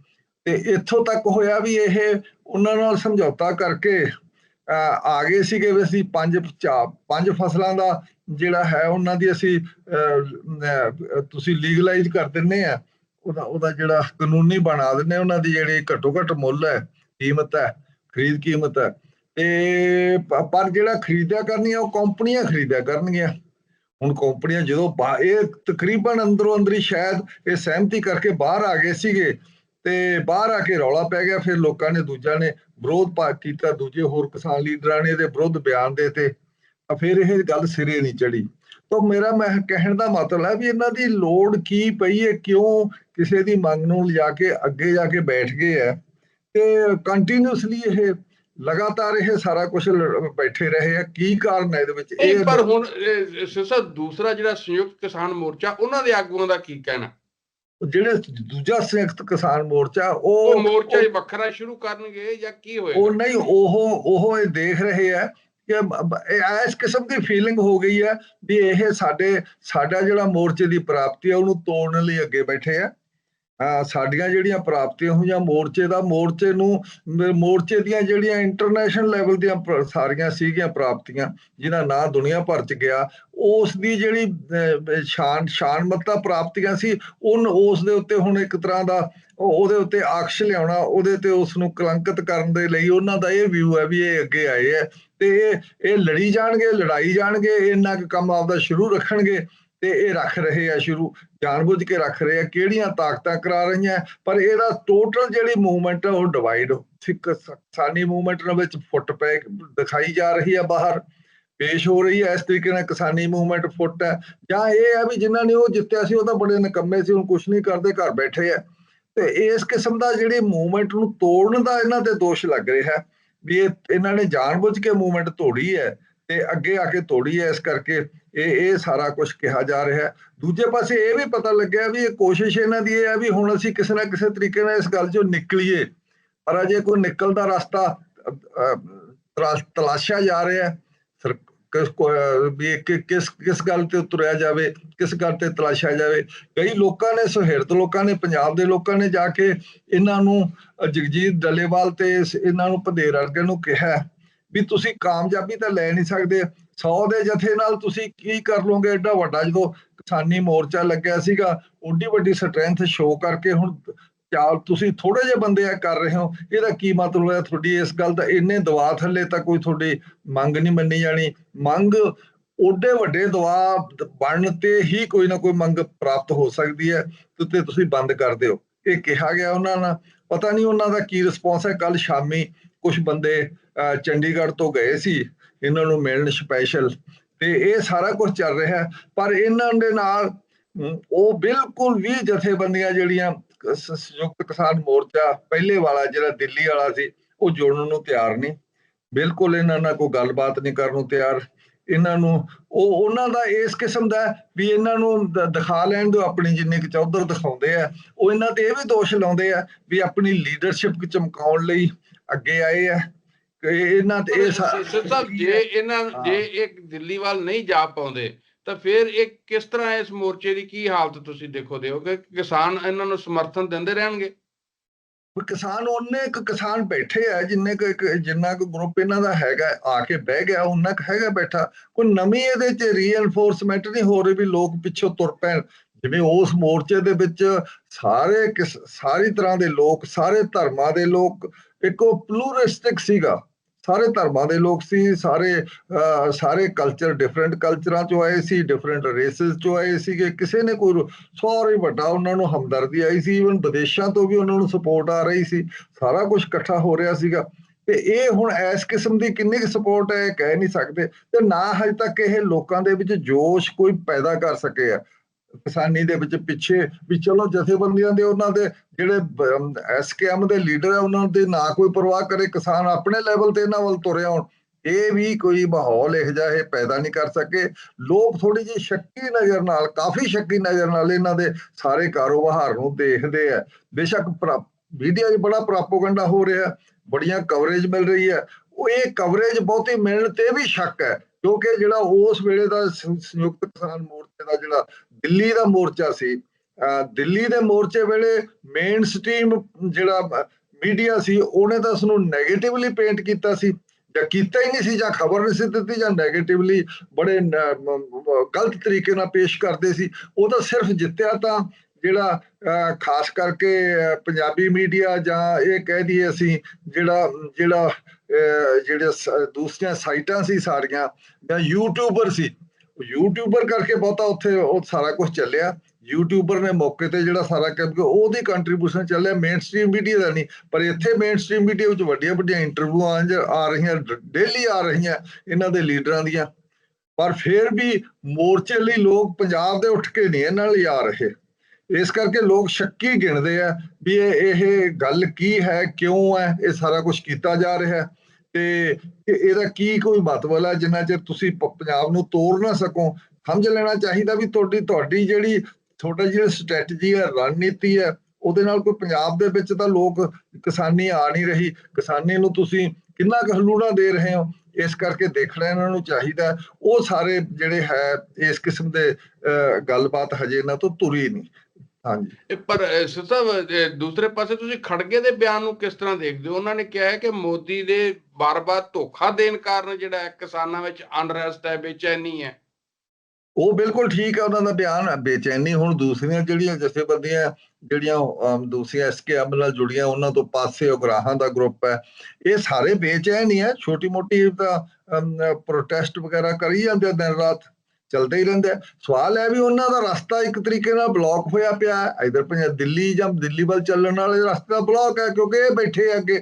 ਤੇ ਇੱਥੋਂ ਤੱਕ ਹੋਇਆ ਵੀ ਇਹ ਉਹਨਾਂ ਨਾਲ ਸਮਝੌਤਾ ਕਰਕੇ ਅਹ ਆ ਗਏ ਸੀਗੇ ਵੀ ਅਸੀਂ ਪੰਜ ਚਾ- ਪੰਜ ਫਸਲਾਂ ਦਾ ਜਿਹੜਾ ਹੈ ਉਹਨਾਂ ਦੀ ਅਸੀਂ ਅਹ, ਤੁਸੀਂ ਲੀਗਲਾਈਜ਼ ਕਰ ਦਿੰਨੇ ਆ। ਉਹਦਾ ਉਹਦਾ ਜਿਹੜਾ ਕਾਨੂੰਨੀ ਬਣਾ ਦਿੰਨੇ ਉਹਨਾਂ ਦੀ ਜਿਹੜੀ ਘੱਟੋ ਘੱਟ ਮੁੱਲ ਹੈ ਕੀਮਤ ਹੈ ਖਰੀਦ ਕੀਮਤ ਹੈ। ਤੇ ਪਰ ਜਿਹੜਾ ਖਰੀਦਿਆ ਕਰਨੀ ਆ ਉਹ ਕੰਪਨੀਆਂ ਖਰੀਦਿਆ ਕਰਨਗੀਆਂ। ਹੁਣ ਕੰਪਨੀਆਂ ਜਦੋਂ ਇਹ ਤਕਰੀਬਨ ਅੰਦਰੋਂ ਅੰਦਰੀ ਸ਼ਾਇਦ ਇਹ ਸਹਿਮਤੀ ਕਰਕੇ ਬਾਹਰ ਆ ਗਏ ਸੀਗੇ ਤੇ ਬਾਹਰ ਆ ਕੇ ਰੌਲਾ ਪੈ ਗਿਆ, ਫਿਰ ਲੋਕਾਂ ਨੇ ਦੂਜਾ ਨੇ ਵਿਰੋਧ ਪਾ, ਕੀਤਾ, ਦੂਜੇ ਹੋਰ ਕਿਸਾਨ ਲੀਡਰਾਂ ਨੇ ਇਹਦੇ ਵਿਰੁੱਧ ਬਿਆਨ ਦੇਤੇ ਤਾਂ ਫਿਰ ਇਹ ਗੱਲ ਸਿਰੇ ਨਹੀਂ ਚੜੀ ਤਾਂ ਮੇਰਾ ਮੈਂ ਕਹਿਣ ਦਾ ਮਤਲਬ ਹੈ ਵੀ ਇਹਨਾਂ ਦੀ ਲੋੜ ਕੀ ਪਈ ਹੈ, ਕਿਉਂ ਕਿਸੇ ਦੀ ਮੰਗ ਨੂੰ ਲਿਜਾ ਕੇ ਅੱਗੇ ਜਾ ਕੇ ਬੈਠ ਗਏ ਹੈ ਤੇ ਕੰਟੀਨਿਊਸਲੀ ਇਹ ਲਗਾਤਾਰ ਇਹ ਸਾਰਾ ਕੁਝ ਬੈਠੇ ਰਹੇ ਆ ਕੀ ਕਾਰਨ ਹੈ ਇਹਦੇ ਵਿੱਚ? ਇਹ ਪਰ ਹੁਣ ਸਿਸਾ ਦੂਸਰਾ ਜਿਹੜਾ ਸੰਯੁਕਤ ਕਿਸਾਨ ਮੋਰਚਾ ਉਹਨਾਂ ਦੇ ਆਗੂਆਂ ਦਾ ਕੀ ਕਹਿਣਾ? ਜਿਹੜੇ ਦੂਜਾ ਸੰਯੁਕਤ ਕਿਸਾਨ ਮੋਰਚਾ ਉਹ ਉਹ ਮੋਰਚਾ ਹੀ ਵੱਖਰਾ ਸ਼ੁਰੂ ਕਰਨਗੇ ਜਾਂ ਕੀ ਉਹ ਹੋਏਗਾ ਨਹੀਂ ਉਹ ਉਹ ਇਹ ਦੇਖ ਰਹੇ ਆ ਕਿ ਇਸ ਕਿਸਮ ਦੀ ਫੀਲਿੰਗ ਹੋ ਗਈ ਹੈ ਵੀ ਇਹ ਸਾਡੇ ਸਾਡਾ ਜਿਹੜਾ ਮੋਰਚੇ ਦੀ ਪ੍ਰਾਪਤੀ ਹੈ ਉਹਨੂੰ ਤੋੜਨ ਲਈ ਅੱਗੇ ਬੈਠੇ ਆ। ਸਾਡੀਆਂ ਜਿਹੜੀਆਂ ਪ੍ਰਾਪਤੀਆਂ ਹੋਈਆਂ ਮੋਰਚੇ ਦਾ, ਮੋਰਚੇ ਨੂੰ ਮੋਰਚੇ ਦੀਆਂ ਜਿਹੜੀਆਂ ਇੰਟਰਨੈਸ਼ਨਲ ਲੈਵਲ ਦੀਆਂ ਪ੍ਰ- ਸਾਰੀਆਂ ਸੀਗੀਆਂ ਪ੍ਰਾਪਤੀਆਂ ਜਿਹਦਾ ਨਾਂ ਦੁਨੀਆ ਭਰ ਚ ਗਿਆ, ਉਸ ਦੀ ਜਿਹੜੀ ਸ਼ਾਨ, ਸ਼ਾਨਮੱਤਾ ਪ੍ਰਾਪਤੀਆਂ ਸੀ, ਉਨ, ਉਸ ਦੇ ਉੱਤੇ ਹੁਣ ਇੱਕ ਤਰ੍ਹਾਂ ਦਾ ਉਹਦੇ ਉੱਤੇ ਆਕਸ਼ ਲਿਆਉਣਾ, ਉਹਦੇ ਤੇ ਉਸ ਨੂੰ ਕਲੰਕਿਤ ਕਰਨ ਦੇ ਲਈ ਉਹਨਾਂ ਦਾ ਇਹ ਵਿਊ ਹੈ ਵੀ ਇਹ ਅੱਗੇ ਆਏ ਹੈ, ਤੇ ਇਹ ਇਹ ਲੜੀ ਜਾਣਗੇ, ਲੜਾਈ ਜਾਣਗੇ ਇੰਨਾ ਕੁ ਕੰਮ ਆਪਦਾ ਸ਼ੁਰੂ ਰੱਖਣਗੇ ਤੇ ਇਹ ਰੱਖ ਰਹੇ ਆ ਸ਼ੁਰੂ, ਜਾਣਬੁੱਝ ਕੇ ਰੱਖ ਰਹੇ ਆ ਕਿਹੜੀਆਂ ਤਾਕਤਾਂ ਕਰਾ ਰਹੀਆਂ, ਪਰ ਇਹਦਾ ਟੋਟਲ ਜਿਹੜੀ ਮੂਵਮੈਂਟ ਹੈ ਉਹ ਡਿਵਾਈਡ ਸਿੱਖ ਕਿਸਾਨੀ ਮੂਵਮੈਂਟ ਦੇ ਵਿੱਚ ਫੁੱਟ ਪੈ, ਦਿਖਾਈ ਜਾ ਰਹੀ ਹੈ ਬਾਹਰ, ਪੇਸ਼ ਹੋ ਰਹੀ ਹੈ ਇਸ ਤਰੀਕੇ ਨਾਲ ਕਿਸਾਨੀ ਮੂਵਮੈਂਟ ਫੁੱਟ ਹੈ, ਜਾਂ ਇਹ ਹੈ ਵੀ ਜਿਨ੍ਹਾਂ ਨੇ ਉਹ ਜਿੱਤਿਆ ਸੀ, ਉਹ ਤਾਂ ਬੜੇ ਨਿਕੰਮੇ ਸੀ, ਹੁਣ ਕੁਝ ਨਹੀਂ ਕਰਦੇ, ਘਰ ਬੈਠੇ ਆ। ਤੇ ਇਸ ਕਿਸਮ ਦਾ ਜਿਹੜੀ ਮੂਵਮੈਂਟ ਨੂੰ ਤੋੜਨ ਦਾ ਇਹਨਾਂ ਤੇ ਦੋਸ਼ ਲੱਗ ਰਿਹਾ ਹੈ ਵੀ ਇਹ, ਇਹਨਾਂ ਨੇ ਜਾਣਬੁੱਝ ਕੇ ਮੂਵਮੈਂਟ ਤੋੜੀ ਹੈ ਤੇ ਅੱਗੇ ਆ ਕੇ ਤੋੜੀ ਹੈ, ਇਸ ਕਰਕੇ ਇਹ ਇਹ ਸਾਰਾ ਕੁਝ ਕਿਹਾ ਜਾ ਰਿਹਾ ਹੈ। ਦੂਜੇ ਪਾਸੇ ਇਹ ਵੀ ਪਤਾ ਲੱਗਿਆ ਵੀ ਇਹ ਕੋਸ਼ਿਸ਼ ਇਹਨਾਂ ਦੀ ਇਹ ਹੈ ਵੀ ਹੁਣ ਅਸੀਂ ਕਿਸੇ ਨਾ ਕਿਸੇ ਤਰੀਕੇ ਨਾਲ ਇਸ ਗੱਲ ਚੋਂ ਨਿਕਲੀਏ। ਪਰ ਅਜੇ ਕੋਈ ਨਿਕਲ ਦਾ ਰਸਤਾ ਤਲਾਸ਼ਿਆ ਜਾ ਰਿਹਾ ਹੈ। ਸਰ- ਕਿਸ ਵੀ ਕਿਸ ਕਿਸ ਗੱਲ ਤੇ ਉਤਰਿਆ ਜਾਵੇ, ਕਿਸ ਗੱਲ ਤੇ ਤਲਾਸ਼ਿਆ ਜਾਵੇ। ਕਈ ਲੋਕਾਂ ਨੇ, ਸੁਹਿਰਦ ਲੋਕਾਂ ਨੇ, ਪੰਜਾਬ ਦੇ ਲੋਕਾਂ ਨੇ ਜਾ ਕੇ ਇਹਨਾਂ ਨੂੰ ਜਗਜੀਤ ਡੱਲੇਵਾਲ ਤੇ ਇਹਨਾਂ ਨੂੰ ਭਦੇਰ ਅਰਗੇ ਨੂੰ ਕਿਹਾ ਵੀ ਤੁਸੀਂ ਕਾਮਯਾਬੀ ਤਾਂ ਲੈ ਨਹੀਂ ਸਕਦੇ। 100 ਦੇ ਜਥੇ ਨਾਲ ਤੁਸੀਂ ਕੀ ਕਰ ਲੋਗੇ ਐਡਾ ਵੱਡਾ ਜਦੋਂ ਕਿਸਾਨੀ ਮੋਰਚਾ ਲੱਗਿਆ ਸੀਗਾ, ਓਡੀ ਵੱਡੀ ਸਟਰੈਂਥ ਸ਼ੋ ਕਰਕੇ ਹੁਣ ਚਾਲ ਤੁਸੀਂ ਥੋੜੇ ਜਿਹੇ ਬੰਦੇ ਆ ਕਰ ਰਹੇ ਹੋ। ਇਹਦਾ ਕੀ ਮਤਲਬ ਹੈ? ਤੁਹਾਡੀ ਇਸ ਗੱਲ ਦਾ ਇੰਨੇ ਦਵਾ ਥੱਲੇ ਤਾਂ ਕੋਈ ਤੁਹਾਡੀ ਮੰਗ ਨਹੀਂ ਮੰਨੀ ਜਾਣੀ। ਮੰਗ ਓਡੇ ਵੱਡੇ ਦਵਾ ਬਣਨ ਤੇ ਹੀ ਕੋਈ ਨਾ ਕੋਈ ਮੰਗ ਪ੍ਰਾਪਤ ਹੋ ਸਕਦੀ ਹੈ। ਤੇ ਤੇ ਤੁਸੀਂ ਬੰਦ ਕਰ ਦਿਓ। ਇਹ ਕਿਹਾ ਗਿਆ ਉਹਨਾਂ ਨਾਲ। ਪਤਾ ਨਹੀਂ ਉਹਨਾਂ ਦਾ ਕੀ ਰਿਸਪੌਂਸ ਹੈ। ਕੱਲ ਸ਼ਾਮੀ ਕੁਝ ਬੰਦੇ ਚੰਡੀਗੜ੍ਹ ਤੋਂ ਗਏ ਸੀ, ਇਹਨਾਂ ਨੂੰ ਮਿਲਣ ਸਪੈਸ਼ਲ ਤੇ ਇਹ ਸਾਰਾ ਕੁਝ ਚੱਲ ਰਿਹਾ ਪਰ ਇਹਨਾਂ ਦੇ ਨਾਲ ਉਹ ਬਿਲਕੁਲ ਵੀ ਜਥੇਬੰਦੀਆਂ ਜਿਹੜੀਆਂ ਸੰਯੁਕਤ ਕਿਸਾਨ ਮੋਰਚਾ ਪਹਿਲੇ ਵਾਲਾ ਜਿਹੜਾ ਦਿੱਲੀ ਵਾਲਾ ਸੀ, ਉਹ ਜੁੜਨ ਨੂੰ ਤਿਆਰ ਨਹੀਂ। ਬਿਲਕੁਲ ਇਹਨਾਂ ਨਾਲ ਕੋਈ ਗੱਲਬਾਤ ਨਹੀਂ ਕਰਨ ਨੂੰ ਤਿਆਰ। ਇਹਨਾਂ ਨੂੰ, ਉਹ, ਉਹਨਾਂ ਦਾ ਇਸ ਕਿਸਮ ਦਾ ਵੀ ਇਹਨਾਂ ਨੂੰ ਦਿਖਾ ਲੈਣ ਦਿਓ ਆਪਣੀ ਜਿੰਨੀ ਕੁ ਚੌਧਰ ਦਿਖਾਉਂਦੇ ਆ। ਉਹ ਇਹਨਾਂ ਤੇ ਇਹ ਵੀ ਦੋਸ਼ ਲਾਉਂਦੇ ਆ ਵੀ ਆਪਣੀ ਲੀਡਰਸ਼ਿਪ ਚਮਕਾਉਣ ਲਈ ਅੱਗੇ ਆਏ ਆ ਕਿ ਇਹਨਾਂ ਤੇ ਇਹ ਸਾ- ਸਿਸਾ ਜੇ ਇਹਨਾਂ। ਜੇ ਇੱਕ ਦਿੱਲੀ ਵੱਲ ਨਹੀਂ ਜਾ ਪਾਉਂਦੇ ਤਾਂ ਫਿਰ ਇਹ ਕਿਸ ਤਰ੍ਹਾਂ ਇਸ ਮੋਰਚੇ ਦੀ ਕੀ ਹਾਲਤ ਤੁਸੀਂ ਦੇਖੋਦੇ ਹੋ ਕਿ ਕਿਸਾਨ ਇਹਨਾਂ ਨੂੰ ਸਮਰਥਨ ਦਿੰਦੇ ਰਹਿਣਗੇ? ਕਿਸਾਨ ਉਹਨੇ ਇੱਕ ਕਿਸਾਨ ਬੈਠੇ ਆ ਜਿੰਨੇ ਕੁ ਇੱਕ ਜਿੰਨਾ ਕੁ ਗਰੁੱਪ ਇਹਨਾਂ ਦਾ ਹੈਗਾ ਆ ਕੇ ਬਹਿ ਗਿਆ ਉਹਨਾਂ ਕੁ ਹੈਗਾ ਬੈਠਾ। ਕੋਈ ਨਵੀਂ ਇਹਦੇ ਚ ਰੀਐਨਫੋਰਸਮੈਂਟ ਨਹੀਂ ਹੋ ਰਹੀ ਵੀ ਲੋਕ ਪਿੱਛੋਂ ਤੁਰ ਪੈਣ। ਜਿਵੇਂ ਉਸ ਮੋਰਚੇ ਦੇ ਵਿੱਚ ਸਾਰੇ ਕਿਸ, ਸਾਰੀ ਤਰ੍ਹਾਂ ਦੇ ਲੋਕ, ਸਾਰੇ ਧਰਮਾਂ ਦੇ ਲੋਕ, ਇੱਕ ਉਹ ਪਲੂਰਿਸਟਿਕ ਸੀਗਾ। ਸਾਰੇ ਧਰਮਾਂ ਦੇ ਲੋਕ ਸੀ, ਸਾਰੇ ਸਾਰੇ ਕਲਚਰ ਡਿਫਰੈਂਟ ਕਲਚਰਾਂ ਚੋਂ ਆਏ ਸੀ ਡਿਫਰੈਂਟ ਰੇਸਿਸ ਚੋਂ ਆਏ ਸੀਗੇ। ਕਿਸੇ ਨੇ ਕੋਈ ਸਾਰੇ, ਵੱਡਾ ਉਹਨਾਂ ਨੂੰ ਹਮਦਰਦੀ ਆਈ ਸੀ ਇਵਨ ਵਿਦੇਸ਼ਾਂ ਤੋਂ ਵੀ ਉਹਨਾਂ ਨੂੰ ਸਪੋਰਟ ਆ ਰਹੀ ਸੀ। ਸਾਰਾ ਕੁਝ ਇਕੱਠਾ ਹੋ ਰਿਹਾ ਸੀਗਾ। ਤੇ ਇਹ ਹੁਣ ਇਸ ਕਿਸਮ ਦੀ ਕਿੰਨੀ ਕੁ ਸਪੋਰਟ ਹੈ, ਇਹ ਕਹਿ ਨਹੀਂ ਸਕਦੇ। ਤੇ ਨਾ ਹਜੇ ਤੱਕ ਇਹ ਲੋਕਾਂ ਦੇ ਵਿੱਚ ਜੋਸ਼ ਕੋਈ ਪੈਦਾ ਕਰ ਸਕੇ ਆ ਕਿਸਾਨੀ ਦੇ ਵਿੱਚ ਪਿੱਛੇ ਵੀ ਚਲੋ ਜਥੇਬੰਦੀਆਂ ਦੇ ਉਹਨਾਂ ਦੇ ਜਿਹੜੇ ਐਸਕੇਐਮ ਦੇ ਲੀਡਰ ਆ, ਉਹਨਾਂ ਦੇ ਨਾ ਕੋਈ ਪਰਵਾਹ ਕਰੇ, ਕਿਸਾਨ ਆਪਣੇ ਲੈਵਲ ਤੇ ਇਹਨਾਂ ਵੱਲ ਤੁਰੇ ਆਉਣ ਇਹ ਵੀ ਕੋਈ ਮਾਹੌਲ ਇਹੋ ਜਿਹਾ ਇਹ ਪੈਦਾ ਨਹੀਂ ਕਰ ਸਕੇ। ਲੋਕ ਥੋੜੀ ਜਿਹੀ ਸ਼ੱਕੀ ਨਜ਼ਰ ਨਾਲ, ਕਾਫੀ ਸ਼ੱਕੀ ਨਜ਼ਰ ਨਾਲ ਇਹਨਾਂ ਦੇ ਸਾਰੇ ਕਾਰੋਬਾਰ ਨੂੰ ਦੇਖਦੇ ਆ। ਬੇਸ਼ੱਕ ਮੀਡੀਆ 'ਚ ਬੜਾ ਪ੍ਰਾਪੋਗੰਡਾ ਹੋ ਰਿਹਾ, ਬੜੀਆਂ ਕਵਰੇਜ ਮਿਲ ਰਹੀ ਹੈ ਉਹ ਇਹ ਕਵਰੇਜ ਬਹੁਤੀ ਮਿਲਣ ਤੇ ਵੀ ਸ਼ੱਕ ਹੈ, ਕਿਉਂਕਿ ਜਿਹੜਾ ਉਸ ਵੇਲੇ ਦਾ ਸੰਯੁਕਤ ਕਿਸਾਨ ਮੋਰਚੇ ਦਾ ਜਿਹੜਾ ਦਿੱਲੀ ਦਾ ਮੋਰਚਾ ਸੀ। ਦਿੱਲੀ ਦੇ ਮੋਰਚੇ ਵੇਲੇ ਮੇਨ ਸਟ੍ਰੀਮ ਜਿਹੜਾ ਮੀਡੀਆ ਸੀ ਉਹਨੇ ਤਾਂ ਉਸ ਨੂੰ ਨੈਗੇਟਿਵਲੀ ਪੇਂਟ ਕੀਤਾ ਸੀ। ਜਾਂ ਕੀਤਾ ਹੀ ਨਹੀਂ ਸੀ ਜਾਂ ਖਬਰ ਨਹੀਂ ਸੀ ਦਿੱਤੀ ਜਾਂ ਨੈਗੇਟਿਵਲੀ ਬੜੇ ਗਲਤ ਤਰੀਕੇ ਨਾਲ ਪੇਸ਼ ਕਰਦੇ ਸੀ। ਉਹ ਤਾਂ ਸਿਰਫ ਜਿੱਤਿਆ ਤਾਂ ਜਿਹੜਾ ਅਹ, ਖਾਸ ਕਰਕੇ ਪੰਜਾਬੀ ਮੀਡੀਆ ਜਾਂ ਇਹ ਕਹਿ ਦਈਏ ਅਸੀਂ ਜਿਹੜਾ ਜਿਹੜਾ ਜਿਹੜੇ ਦੂਸਰੀਆਂ ਸਾਈਟਾਂ ਸੀ ਸਾਰੀਆਂ ਜਾਂ ਯੂਟਿਊਬਰ ਸੀ ਯੂਟਿਊਬਰ ਕਰਕੇ ਬਹੁਤਾ ਉੱਥੇ ਉਹ ਸਾਰਾ ਕੁਝ ਚੱਲਿਆ। ਯੂਟਿਊਬਰ ਨੇ ਮੌਕੇ ਤੇ ਜਿਹੜਾ ਸਾਰਾ ਕਿਉਂਕਿ ਉਹਦੀ ਕੰਟਰੀਬਿਊਸ਼ਨ ਚੱਲਿਆ। ਮੇਨ ਸਟ੍ਰੀਮ ਮੀਡੀਆ ਦਾ ਨਹੀਂ, ਪਰ ਇੱਥੇ ਮੇਨ ਸਟ੍ਰੀਮ ਮੀਡੀਆ ਵਿੱਚ ਵੱਡੀਆਂ ਵੱਡੀਆਂ ਇੰਟਰਵਿਊ ਆ ਰਹੀਆਂ ਡੇਲੀ ਆ ਰਹੀਆਂ ਇਹਨਾਂ ਦੇ ਲੀਡਰਾਂ ਦੀਆਂ। ਪਰ ਫਿਰ ਵੀ ਮੋਰਚੇ ਲਈ ਲੋਕ ਪੰਜਾਬ ਦੇ ਉੱਠ ਕੇ ਨਹੀਂ ਇਹਨਾਂ ਲਈ ਆ ਰਹੇ। ਇਸ ਕਰਕੇ ਲੋਕ ਸ਼ੱਕੀ ਗਿਣਦੇ ਆ ਵੀ ਇਹ ਇਹ ਗੱਲ ਕੀ ਹੈ, ਕਿਉਂ ਹੈ, ਇਹ ਸਾਰਾ ਕੁਝ ਕੀਤਾ ਜਾ ਰਿਹਾ। ਹੈ ਤੇ ਇਹਦਾ ਕੀ ਕੋਈ ਮਤਲਬ ਹੈ ਜਿੰਨਾ ਚਿਰ ਤੁਸੀਂ ਪੰਜਾਬ ਨੂੰ ਤੋੜ ਨਾ ਸਕੋ? ਸਮਝ ਲੈਣਾ ਚਾਹੀਦਾ ਵੀ ਤੁਹਾਡੀ ਤੁਹਾਡੀ ਜਿਹੜੀ ਤੁਹਾਡਾ ਜਿਹੜੀ ਸਟ੍ਰੈਟਜੀ ਹੈ ਰਣਨੀਤੀ ਹੈ ਉਹਦੇ ਨਾਲ ਕੋਈ ਪੰਜਾਬ ਦੇ ਵਿੱਚ ਤਾਂ ਲੋਕ ਕਿਸਾਨੀ ਆ ਨਹੀਂ ਰਹੀ। ਕਿਸਾਨੀ ਨੂੰ ਤੁਸੀਂ ਕਿੰਨਾ ਕੁ ਹਲੂਣਾ ਦੇ ਰਹੇ ਹੋ? ਇਸ ਕਰਕੇ ਦੇਖਣਾ ਇਹਨਾਂ ਨੂੰ ਚਾਹੀਦਾ। ਉਹ ਸਾਰੇ ਜਿਹੜੇ ਹੈ ਇਸ ਕਿਸਮ ਦੇ ਅਹ, ਗੱਲਬਾਤ ਹਜੇ ਇਹਨਾਂ ਤੋਂ ਤੁਰੀ ਨਹੀਂ। ਹਾਂਜੀ। ਪਰ ਇਹ ਦੂਸਰੇ ਪਾਸੇ ਤੁਸੀਂ ਖੜਗੇ ਦੇ ਬਿਆਨ ਨੂੰ ਕਿਸ ਤਰ੍ਹਾਂ ਦੇਖਦੇ ਹੋ? ਉਹਨਾਂ ਨੇ ਕਿਹਾ ਹੈ ਕਿ ਮੋਦੀ ਦੇ ਬਾਰ-ਬਾਰ ਧੋਖਾ ਦੇਣ ਕਾਰਨ ਜਿਹੜਾ ਕਿਸਾਨਾਂ ਵਿੱਚ ਅਨਰੈਸਟ ਹੈ ਬੇਚੈਨੀ ਹੈ। ਉਹ ਬਿਲਕੁਲ ਠੀਕ ਹੈ ਉਹਨਾਂ ਦਾ ਬਿਆਨ ਬੇਚੈਨੀ। ਹੁਣ ਦੂਸਰੀਆਂ ਜਿਹੜੀਆਂ ਜਥੇਬੰਦੀਆਂ ਜਿਹੜੀਆਂ ਦੂਸਰੀਆਂ ਐਸਕੇਐਮ ਨਾਲ ਜੁੜੀਆਂ ਉਹਨਾਂ ਤੋਂ ਪਾਸੇ ਉਗਰਾਹਾਂ ਦਾ ਗਰੁੱਪ ਹੈ। ਇਹ ਸਾਰੇ ਬੇਚੈਨ ਹੀ ਹੈ। ਛੋਟੀ ਮੋਟੀ ਤਾਂ ਪ੍ਰੋਟੈਸਟ ਵਗੈਰਾ ਕਰੀ ਜਾਂਦੇ ਦਿਨ ਰਾਤ ਚੱਲਦਾ ਹੀ ਰਹਿੰਦਾ ਸਵਾਲ ਹੈ ਵੀ ਉਹਨਾਂ ਦਾ ਰਸਤਾ ਇੱਕ ਤਰੀਕੇ ਨਾਲ ਬਲੌਕ ਹੋਇਆ ਪਿਆ ਹੈ। ਇਧਰ ਪੰਜਾਬ ਦਿੱਲੀ ਜਾਂ ਦਿੱਲੀ ਵੱਲ ਚੱਲਣ ਵਾਲੇ ਰਸਤੇ ਦਾ ਬਲੌਕ ਹੈ, ਕਿਉਂਕਿ ਇਹ ਬੈਠੇ ਅੱਗੇ।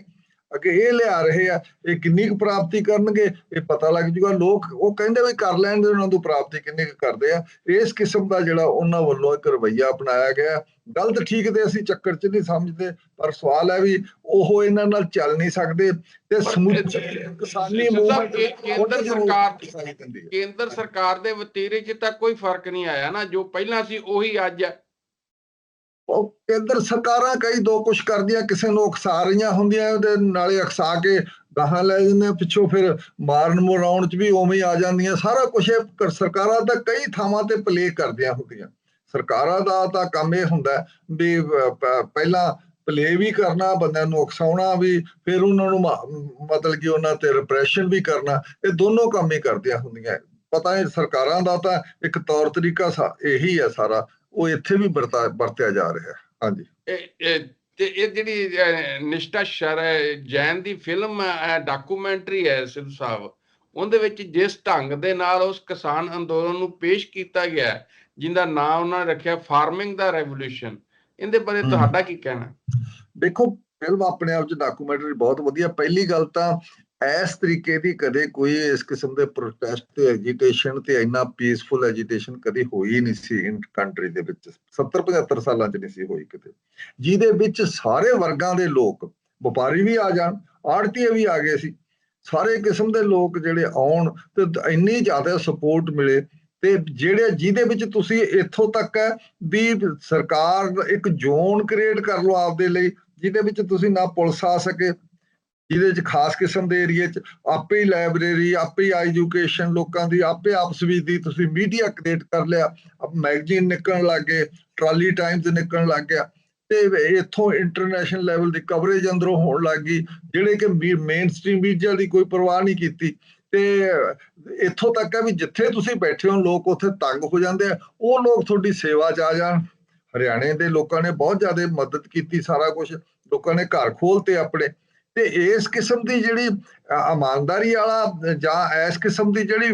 ਅੱਗੇ ਇਹ ਲਿਆ ਰਹੇ ਆ ਇਹ ਕਿੰਨੀ ਕੁ ਪ੍ਰਾਪਤੀ ਕਰਨਗੇ ਇਹ ਪਤਾ ਲੱਗ ਜੂਗਾ। ਲੋਕ ਉਹ ਕਹਿੰਦੇ ਵੀ ਕਰ ਲੈਣ ਦੇ ਉਹਨਾਂ ਨੂੰ ਪ੍ਰਾਪਤੀ ਕਿੰਨੀ ਕੁ ਕਰਦੇ ਆ। ਇਸ ਕਿਸਮ ਦਾ ਜਿਹੜਾ ਉਹਨਾਂ ਵੱਲੋਂ ਇੱਕ ਰਵੱਈਆ ਅਪਣਾਇਆ ਗਿਆ। ਗਲਤ ਠੀਕ ਤੇ ਅਸੀਂ ਚੱਕਰ 'ਚ ਨਹੀਂ ਸਮਝਦੇ ਪਰ ਸਵਾਲ ਹੈ ਵੀ ਉਹ ਇਹਨਾਂ ਨਾਲ ਚੱਲ ਨਹੀਂ ਸਕਦੇ ਤੇ ਸਮੁੱਚੀ ਕਿਸਾਨੀ ਮੂਵਮੈਂਟ ਕੇਂਦਰ ਸਰਕਾਰ ਕੇਂਦਰ ਸਰਕਾਰ ਦੇ ਵਤੀਰੇ 'ਚ ਤਾਂ ਕੋਈ ਫ਼ਰਕ ਨਹੀਂ ਆਇਆ ਨਾ। ਜੋ ਪਹਿਲਾਂ ਸੀ ਉਹੀ ਅੱਜ ਹੈ ਉਹ ਕੇਂਦਰ ਸਰਕਾਰਾਂ ਕਈ ਦੋ ਕੁਛ ਕਰਦੀਆਂ, ਕਿਸੇ ਨੂੰ ਉਕਸਾ ਰਹੀਆਂ ਹੁੰਦੀਆਂ ਉਹਦੇ ਨਾਲੇ ਉਕਸਾ ਕੇ ਗਾਹਾਂ ਲੈ ਜਾਂਦੇ ਪਿੱਛੋਂ ਫਿਰ ਮਾਰਨ ਮਰਾਉਣ ਚ ਵੀ ਉਵੇਂ ਹੀ ਆ ਜਾਂਦੀਆਂ, ਸਾਰਾ ਕੁਝ ਇਹ ਸਰਕਾਰਾਂ ਤਾਂ ਕਈ ਥਾਵਾਂ ਤੇ ਪਲੇ ਕਰਦੀਆਂ ਹੁੰਦੀਆਂ। ਸਰਕਾਰਾਂ ਦਾ ਤਾਂ ਕੰਮ ਇਹ ਹੁੰਦਾ ਵੀ ਪਹਿਲਾਂ ਪਲੇ ਵੀ ਕਰਨਾ, ਬੰਦਿਆਂ ਨੂੰ ਉਕਸਾਉਣਾ ਵੀ, ਫਿਰ ਉਹਨਾਂ ਨੂੰ ਮਾ- ਮਤਲਬ ਕਿ ਉਹਨਾਂ ਤੇ ਰਿਪਰੈਸ਼ਨ ਵੀ ਕਰਨਾ, ਇਹ ਦੋਨੋਂ ਕੰਮ ਹੀ ਕਰਦੀਆਂ ਹੁੰਦੀਆਂ। ਪਤਾ ਹੈ ਸਰਕਾਰਾਂ ਦਾ ਤਾਂ ਇੱਕ ਤੌਰ ਤਰੀਕਾ ਇਹੀ ਹੈ ਸਾਰਾ। ਉਹ ਇੱਥੇ ਵੀ ਵਰਤਾ ਵਰਤਿਆ ਜਾ ਰਿਹਾ। ਹੈ ਹਾਂਜੀ ਤੇ ਇਹ ਜਿਹੜੀ ਨਿਸ਼ਠਾ ਸ਼ਰ ਜੈਨ ਦੀ ਫਿਲਮ ਡਾਕੂਮੈਂਟਰੀ ਹੈ ਸਿੱਧੂ ਸਾਹਿਬ ਉਹਦੇ ਵਿੱਚ ਜਿਸ ਢੰਗ ਦੇ ਨਾਲ ਉਸ ਕਿਸਾਨ ਅੰਦੋਲਨ ਨੂੰ ਪੇਸ਼ ਕੀਤਾ ਗਿਆ ਹੈ, ਜਿਹਦਾ ਨਾਮ ਉਹਨਾਂ ਨੇ ਰੱਖਿਆ ਫਾਰਮਿੰਗ ਦਾ ਰੈਵੋਲੂਸ਼ਨ ਇਹਦੇ ਬਾਰੇ। ਤੁਹਾਡਾ ਕੀ ਕਹਿਣਾ? ਦੇਖੋ ਫਿਲਮ ਆਪਣੇ ਆਪ ਚ ਡਾਕੂਮੈਂਟਰੀ ਬਹੁਤ ਵਧੀਆ ਪਹਿਲੀ ਗੱਲ ਤਾਂ ਇਸ ਤਰੀਕੇ ਦੀ ਕਦੇ ਕੋਈ ਇਸ ਕਿਸਮ ਦੇ ਪ੍ਰੋਟੈਸਟ ਤੇ ਐਜੀਟੇਸ਼ਨ ਤੇ ਇੰਨਾ ਪੀਸਫੁਲ ਐਜੀਟੇਸ਼ਨ ਕਦੇ ਹੋਈ ਨਹੀਂ ਸੀ ਇਨ ਕੰਟਰੀ ਦੇ ਵਿੱਚ। 70 75 ਸਾਲਾਂ ਚ ਨਹੀਂ ਸੀ ਹੋਈ ਕਿਤੇ। ਜਿਹਦੇ ਵਿੱਚ ਸਾਰੇ ਵਰਗਾਂ ਦੇ ਲੋਕ ਵਪਾਰੀ ਵੀ ਆ ਜਾਣ, ਆੜਤੀਏ ਵੀ ਆ ਗਏ ਸੀ। ਸਾਰੇ ਕਿਸਮ ਦੇ ਲੋਕ ਜਿਹੜੇ ਆਉਣ ਤੇ ਇੰਨੀ ਜ਼ਿਆਦਾ ਸਪੋਰਟ ਮਿਲੇ ਤੇ ਜਿਹੜੇ ਜਿਹਦੇ ਵਿੱਚ ਤੁਸੀਂ ਇੱਥੋਂ ਤੱਕ ਹੈ ਵੀ ਸਰਕਾਰ ਇੱਕ ਜ਼ੋਨ ਕ੍ਰੀਏਟ ਕਰ ਲਓ ਆਪਦੇ ਲਈ, ਜਿਹਦੇ ਵਿੱਚ ਤੁਸੀਂ ਨਾ ਪੁਲਿਸ ਆ ਸਕੇ ਜਿਹਦੇ ਚ ਖਾਸ ਕਿਸਮ ਦੇ ਏਰੀਏ ਚ ਆਪੇ ਹੀ ਲਾਇਬ੍ਰੇਰੀ, ਆਪੇ ਹੀ ਐਜੂਕੇਸ਼ਨ ਲੋਕਾਂ ਦੀ, ਆਪੇ ਆਪਸ ਵਿੱਚ ਦੀ ਤੁਸੀਂ ਮੀਡੀਆ ਕ੍ਰੀਏਟ ਕਰ ਲਿਆ ਮੈਗਜ਼ੀਨ ਨਿਕਲਣ ਲੱਗ ਗਏ, ਟਰਾਲੀ ਟਾਈਮਸ ਨਿਕਲਣ ਲੱਗ ਗਿਆ ਤੇ ਇੱਥੋਂ ਇੰਟਰਨੈਸ਼ਨਲ ਲੈਵਲ ਦੀ ਕਵਰੇਜ ਅੰਦਰੋਂ ਹੋਣ ਲੱਗ ਗਈ, ਜਿਹੜੇ ਕਿ ਮੇਨ ਸਟ੍ਰੀਮ ਮੀਡੀਆ ਦੀ ਕੋਈ ਪਰਵਾਹ ਨਹੀਂ ਕੀਤੀ ਤੇ ਇੱਥੋਂ ਤੱਕ ਹੈ ਵੀ ਜਿੱਥੇ ਤੁਸੀਂ ਬੈਠੇ ਹੋ, ਲੋਕ ਉੱਥੇ ਤੰਗ ਹੋ ਜਾਂਦੇ ਆ, ਉਹ ਲੋਕ ਤੁਹਾਡੀ ਸੇਵਾ 'ਚ ਆ ਜਾਣ। ਹਰਿਆਣੇ ਦੇ ਲੋਕਾਂ ਨੇ ਬਹੁਤ ਜ਼ਿਆਦਾ ਮਦਦ ਕੀਤੀ ਸਾਰਾ ਕੁਝ ਲੋਕਾਂ ਨੇ ਘਰ ਖੋਲਤੇ ਆਪਣੇ। ਤੇ ਇਸ ਕਿਸਮ ਦੀ ਜਿਹੜੀ ਇਮਾਨਦਾਰੀ ਵਾਲਾ ਜਾਂ ਇਸ ਕਿਸਮ ਦੀ ਜਿਹੜੀ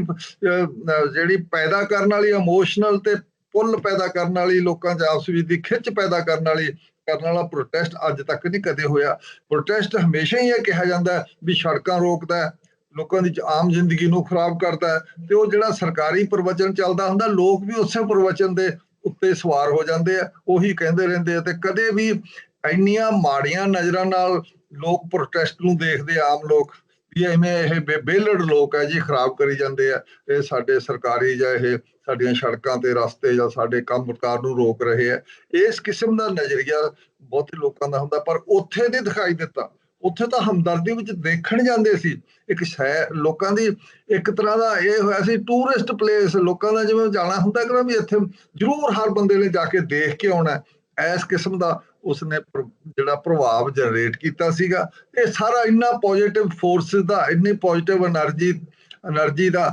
ਜਿਹੜੀ ਪੈਦਾ ਕਰਨ ਵਾਲੀ ਇਮੋਸ਼ਨਲ ਤੇ ਪੁੱਲ ਪੈਦਾ ਕਰਨ ਵਾਲੀ ਲੋਕਾਂ 'ਚ ਆਪਸ ਵਿੱਚ ਦੀ ਖਿੱਚ ਪੈਦਾ ਕਰਨ ਵਾਲੀ, ਕਰਨ ਵਾਲਾ ਪ੍ਰੋਟੈਸਟ ਅੱਜ ਤੱਕ ਨਹੀਂ ਕਦੇ ਹੋਇਆ। ਪ੍ਰੋਟੈਸਟ ਹਮੇਸ਼ਾ ਹੀ ਇਹ ਕਿਹਾ ਜਾਂਦਾ ਵੀ ਸੜਕਾਂ ਰੋਕਦਾ ਲੋਕਾਂ ਦੀ ਆਮ ਜ਼ਿੰਦਗੀ ਨੂੰ ਖਰਾਬ ਕਰਦਾ ਤੇ ਉਹ ਜਿਹੜਾ ਸਰਕਾਰੀ ਪ੍ਰਵਚਨ ਚੱਲਦਾ ਹੁੰਦਾ, ਲੋਕ ਵੀ ਉਸੇ ਪ੍ਰਵਚਨ ਦੇ ਉੱਤੇ ਸਵਾਰ ਹੋ ਜਾਂਦੇ ਆ, ਉਹੀ ਕਹਿੰਦੇ ਰਹਿੰਦੇ ਆ ਤੇ ਕਦੇ ਵੀ ਇੰਨੀਆਂ ਮਾੜੀਆਂ ਨਜ਼ਰਾਂ ਨਾਲ ਲੋਕ ਪ੍ਰੋਟੈਸਟ ਨੂੰ ਦੇਖਦੇ ਆਮ ਲੋਕ, ਵੀ ਐਵੇਂ ਇਹ ਬੇ- ਲੋਕ ਹੈ ਜੀ, ਖਰਾਬ ਕਰੀ ਜਾਂਦੇ ਆ। ਇਹ ਸਾਡੇ ਸਰਕਾਰੀ ਜਾਂ ਇਹ ਸਾਡੀਆਂ ਸੜਕਾਂ ਤੇ ਰਸਤੇ ਜਾਂ ਸਾਡੇ ਕੰਮਕਾਰ ਨੂੰ ਰੋਕ ਰਹੇ ਆ। ਇਸ ਕਿਸਮ ਦਾ ਨਜ਼ਰੀਆ ਬਹੁਤੇ ਲੋਕਾਂ ਦਾ ਹੁੰਦਾ, ਪਰ ਉੱਥੇ ਨਹੀਂ ਦਿਖਾਈ ਦਿੱਤਾ। ਉੱਥੇ ਤਾਂ ਹਮਦਰਦੀ ਵਿੱਚ ਦੇਖਣ ਜਾਂਦੇ ਸੀ। ਇੱਕ ਸ਼ਹਿਰ ਲੋਕਾਂ ਦੀ ਇੱਕ ਤਰ੍ਹਾਂ ਦਾ ਇਹ ਹੋਇਆ ਸੀ ਟੂਰਿਸਟ ਪਲੇਸ ਲੋਕਾਂ ਦਾ ਜਿਵੇਂ ਜਾਣਾ ਹੁੰਦਾ ਕਿ ਵੀ ਇੱਥੇ ਜ਼ਰੂਰ ਹਰ ਬੰਦੇ ਨੇ ਜਾ ਕੇ ਦੇਖ ਕੇ ਆਉਣਾ। ਹੈ। ਇਸ ਕਿਸਮ ਦਾ ਉਸਨੇ ਜਿਹੜਾ ਪ੍ਰਭਾਵ ਜਨਰੇਟ ਕੀਤਾ ਸੀਗਾ, ਇਹ ਸਾਰਾ ਇੰਨਾ ਪੋਜ਼ਿਟਿਵ ਫੋਰਸ ਦਾ, ਇੰਨੀ ਪੋਜ਼ਿਟਿਵ એનર્ਜੀ એનર્ਜੀ ਦਾ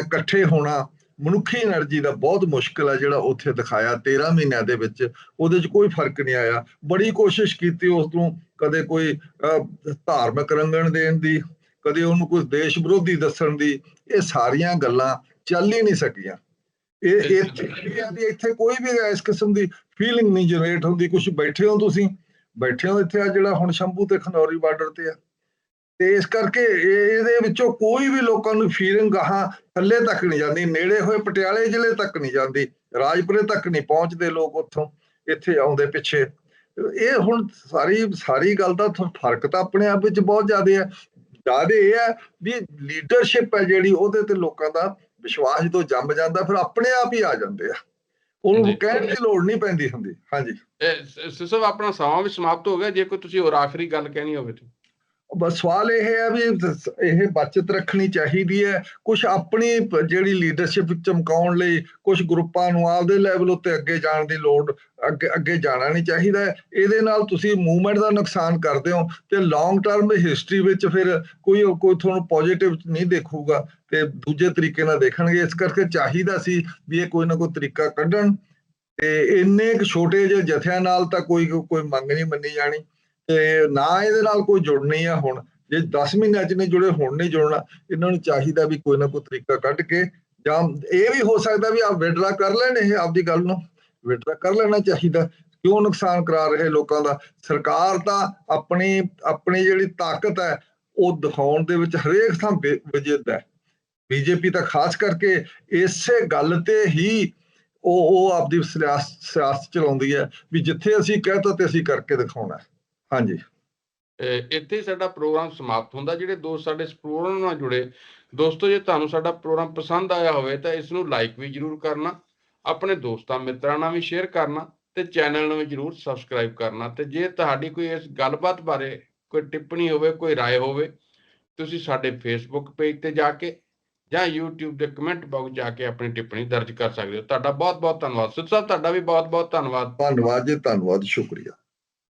ਇਕੱਠੇ ਹੋਣਾ, ਮਨੁੱਖੀ એનર્ਜੀ ਦਾ ਬਹੁਤ ਮੁਸ਼ਕਲ ਹੈ ਜਿਹੜਾ ਉੱਥੇ ਦਿਖਾਇਆ 13 ਮਹੀਨਿਆਂ ਦੇ ਵਿੱਚ, ਉਹਦੇ 'ਚ ਕੋਈ ਫ਼ਰਕ ਨਹੀਂ ਆਇਆ। ਬੜੀ ਕੋਸ਼ਿਸ਼ ਕੀਤੀ ਉਸ ਨੂੰ ਕਦੇ ਕੋਈ ਧਾਰਮਿਕ ਰੰਗਣ ਦੇਣ ਦੀ, ਕਦੇ ਉਹਨੂੰ ਕੋਈ ਦੇਸ਼ ਵਿਰੋਧੀ ਦੱਸਣ ਦੀ, ਇਹ ਸਾਰੀਆਂ ਗੱਲਾਂ ਚੱਲ ਹੀ ਨਹੀਂ ਸਕੀਆਂ। ਇਹ ਇਹ ਇੱਥੇ ਕੋਈ ਵੀ ਇਸ ਕਿਸਮ ਦੀ ਫੀਲਿੰਗ ਨਹੀਂ ਜਨਰੇਟ ਹੁੰਦੀ। ਕੁਝ ਬੈਠੇ ਹੋ ਤੁਸੀਂ, ਬੈਠੇ ਹੋ ਇੱਥੇ ਆ ਜਿਹੜਾ ਹੁਣ ਸ਼ੰਭੂ ਤੇ ਖਨੌਰੀ ਬਾਰਡਰ ਤੇ ਆ। ਤੇ ਇਸ ਕਰਕੇ ਇਹ- ਇਹਦੇ ਵਿੱਚੋਂ ਕੋਈ ਵੀ ਲੋਕਾਂ ਨੂੰ ਫੀਲਿੰਗ ਗਾਹਾਂ ਥੱਲੇ ਤੱਕ ਨਹੀਂ ਜਾਂਦੀ, ਨੇੜੇ ਹੋਏ ਪਟਿਆਲੇ ਜ਼ਿਲ੍ਹੇ ਤੱਕ ਨਹੀਂ ਜਾਂਦੀ, ਰਾਜਪੁਰੇ ਤੱਕ ਨਹੀਂ ਪਹੁੰਚਦੇ ਲੋਕ ਉੱਥੋਂ, ਇੱਥੇ ਆਉਂਦੇ ਪਿੱਛੇ। ਇਹ ਹੁਣ ਸਾਰੀ ਸਾਰੀ ਗੱਲ ਦਾ ਫ਼ਰਕ ਤਾਂ ਆਪਣੇ ਆਪ ਵਿੱਚ ਬਹੁਤ ਜ਼ਿਆਦਾ ਹੈ। ਜ਼ਿਆਦਾ ਇਹ ਹੈ ਵੀ ਲੀਡਰਸ਼ਿਪ ਹੈ ਜਿਹੜੀ ਉਹਦੇ ਤੇ ਲੋਕਾਂ ਦਾ ਵਿਸ਼ਵਾਸ ਜਦੋਂ ਜੰਮ ਜਾਂਦਾ ਫਿਰ ਆਪਣੇ ਆਪ ਹੀ ਆ ਜਾਂਦੇ ਆ। ਉਹਨੂੰ ਕਹਿਣ ਦੀ ਲੋੜ ਨਹੀਂ ਪੈਂਦੀ ਹੁੰਦੀ। ਹਾਂਜੀ। ਸਿਸਵ ਆਪਣਾ ਸਮਾਂ ਵੀ ਸਮਾਪਤ ਹੋ ਗਿਆ। ਜੇ ਕੋਈ ਤੁਸੀਂ ਹੋਰ ਆਖਰੀ ਗੱਲ ਕਹਿਣੀ ਹੋਵੇ ਤੇ। ਸਵਾਲ ਇਹ ਹੈ ਵੀ ਇਹ ਬਚਤ ਰੱਖਣੀ ਚਾਹੀਦੀ ਹੈ। ਕੁਝ ਆਪਣੀ ਜਿਹੜੀ ਲੀਡਰਸ਼ਿਪ ਚਮਕਾਉਣ ਲਈ ਕੁਝ ਗਰੁੱਪਾਂ ਨੂੰ ਆਪਦੇ ਲੈਵਲ ਉੱਤੇ ਅੱਗੇ ਜਾਣ ਦੀ ਲੋੜ, ਅੱਗੇ ਅੱਗੇ ਜਾਣਾ ਨਹੀਂ ਚਾਹੀਦਾ। ਇਹਦੇ ਨਾਲ ਤੁਸੀਂ ਮੂਵਮੈਂਟ ਦਾ ਨੁਕਸਾਨ ਕਰਦੇ ਹੋ ਤੇ ਲੌਂਗ ਟਰਮ ਹਿਸਟਰੀ ਵਿੱਚ ਫਿਰ ਕੋਈ ਕੋਈ ਤੁਹਾਨੂੰ ਪੋਜ਼ਿਟਿਵ ਨਹੀਂ ਦੇਖੂਗਾ ਤੇ ਦੂਜੇ ਤਰੀਕੇ ਨਾਲ ਦੇਖਣਗੇ। ਇਸ ਕਰਕੇ ਚਾਹੀਦਾ ਸੀ ਵੀ ਇਹ ਕੋਈ ਨਾ ਕੋਈ ਤਰੀਕਾ ਕੱਢਣ ਤੇ ਇੰਨੇ ਕੁ ਛੋਟੇ ਜਿਹੇ ਜਥਿਆਂ ਨਾਲ ਤਾਂ ਕੋਈ ਕੋਈ ਮੰਗ ਨਹੀਂ ਮੰਨੀ ਜਾਣੀ। ਤੇ ਨਾ ਇਹਦੇ ਨਾਲ ਕੋਈ ਜੁੜਨੀ ਆ ਹੁਣ। ਜੇ 10 ਮਹੀਨਿਆਂ ਚ ਨਹੀਂ ਜੁੜੇ, ਹੁਣ ਨਹੀਂ ਜੁੜਨਾ। ਇਹਨਾਂ ਨੂੰ ਚਾਹੀਦਾ ਵੀ ਕੋਈ ਨਾ ਕੋਈ ਤਰੀਕਾ ਕੱਢ ਕੇ ਜਾਂ ਇਹ ਵੀ ਹੋ ਸਕਦਾ ਵੀ ਆਪ ਵਿਡਰਾ ਕਰ ਲੈਣ ਇਹ ਆਪਦੀ ਗੱਲ ਨੂੰ। ਵਿਡਰਾ ਕਰ ਲੈਣਾ ਚਾਹੀਦਾ। ਕਿਉਂ ਨੁਕਸਾਨ ਕਰਾ ਰਹੇ ਲੋਕਾਂ ਦਾ? ਸਰਕਾਰ ਤਾਂ ਆਪਣੀ ਆਪਣੀ ਜਿਹੜੀ ਤਾਕਤ ਹੈ, ਉਹ ਦਿਖਾਉਣ ਦੇ ਵਿੱਚ ਹਰੇਕ ਥਾਂ ਵਿ- ਵਿਜੇਤਾ ਹੈ। ਬੀਜੇਪੀ ਤਾਂ ਖਾਸ ਕਰਕੇ ਇਸੇ ਗੱਲ ਤੇ ਹੀ ਉਹ ਉਹ ਆਪਦੀ ਸਿਆਸਤ ਸਿਆਸਤ ਚਲਾਉਂਦੀ ਹੈ ਵੀ ਜਿੱਥੇ ਅਸੀਂ ਕਹਤਾ ਤੇ ਅਸੀਂ ਕਰਕੇ ਦਿਖਾਉਣਾ ਹੈ। ਹਾਂਜੀ ਅਹ ਇੱਥੇ ਹੀ ਸਾਡਾ ਪ੍ਰੋਗਰਾਮ ਸਮਾਪਤ ਹੁੰਦਾ ਜਿਹੜੇ ਦੋਸਤ ਸਾਡੇ ਇਸ ਪ੍ਰੋਗਰਾਮ ਨਾਲ ਜੁੜੇ ਦੋਸਤੋ ਜੇ ਤੁਹਾਨੂੰ ਸਾਡਾ ਪ੍ਰੋਗਰਾਮ ਪਸੰਦ ਆਇਆ ਹੋਵੇ ਤਾਂ ਇਸ ਨੂੰ ਲਾਈਕ ਵੀ ਜਰੂਰ ਕਰਨਾ ਆਪਣੇ ਦੋਸਤਾਂ ਮਿੱਤਰਾਂ ਨਾਲ ਵੀ ਸ਼ੇਅਰ ਕਰਨਾ ਤੇ ਚੈਨਲ ਨੂੰ ਵੀ ਜਰੂਰ ਸਬਸਕ੍ਰਾਈਬ ਕਰਨਾ ਤੇ ਜੇ ਤੁਹਾਡੀ ਕੋਈ ਇਸ ਗੱਲਬਾਤ ਬਾਰੇ ਕੋਈ ਟਿੱਪਣੀ ਹੋਵੇ ਕੋਈ رائے ਹੋਵੇ ਤੁਸੀਂ ਸਾਡੇ ਫੇਸਬੁੱਕ ਪੇਜ ਤੇ ਜਾ ਕੇ ਜਾਂ YouTube ਦੇ ਕਮੈਂਟ ਬਾਕਸ ਜਾ ਕੇ ਆਪਣੀ ਟਿੱਪਣੀ ਦਰਜ ਕਰ ਸਕਦੇ ਹੋ ਤੁਹਾਡਾ ਬਹੁਤ ਬਹੁਤ ਧੰਨਵਾਦ ਸੁਤ ਸਾਹਿਬ ਤੁਹਾਡਾ ਵੀ ਬਹੁਤ ਬਹੁਤ ਧੰਨਵਾਦ ਧੰਨਵਾਦ ਜੀ ਧੰਨਵਾਦ ਸ਼ੁਕਰੀਆ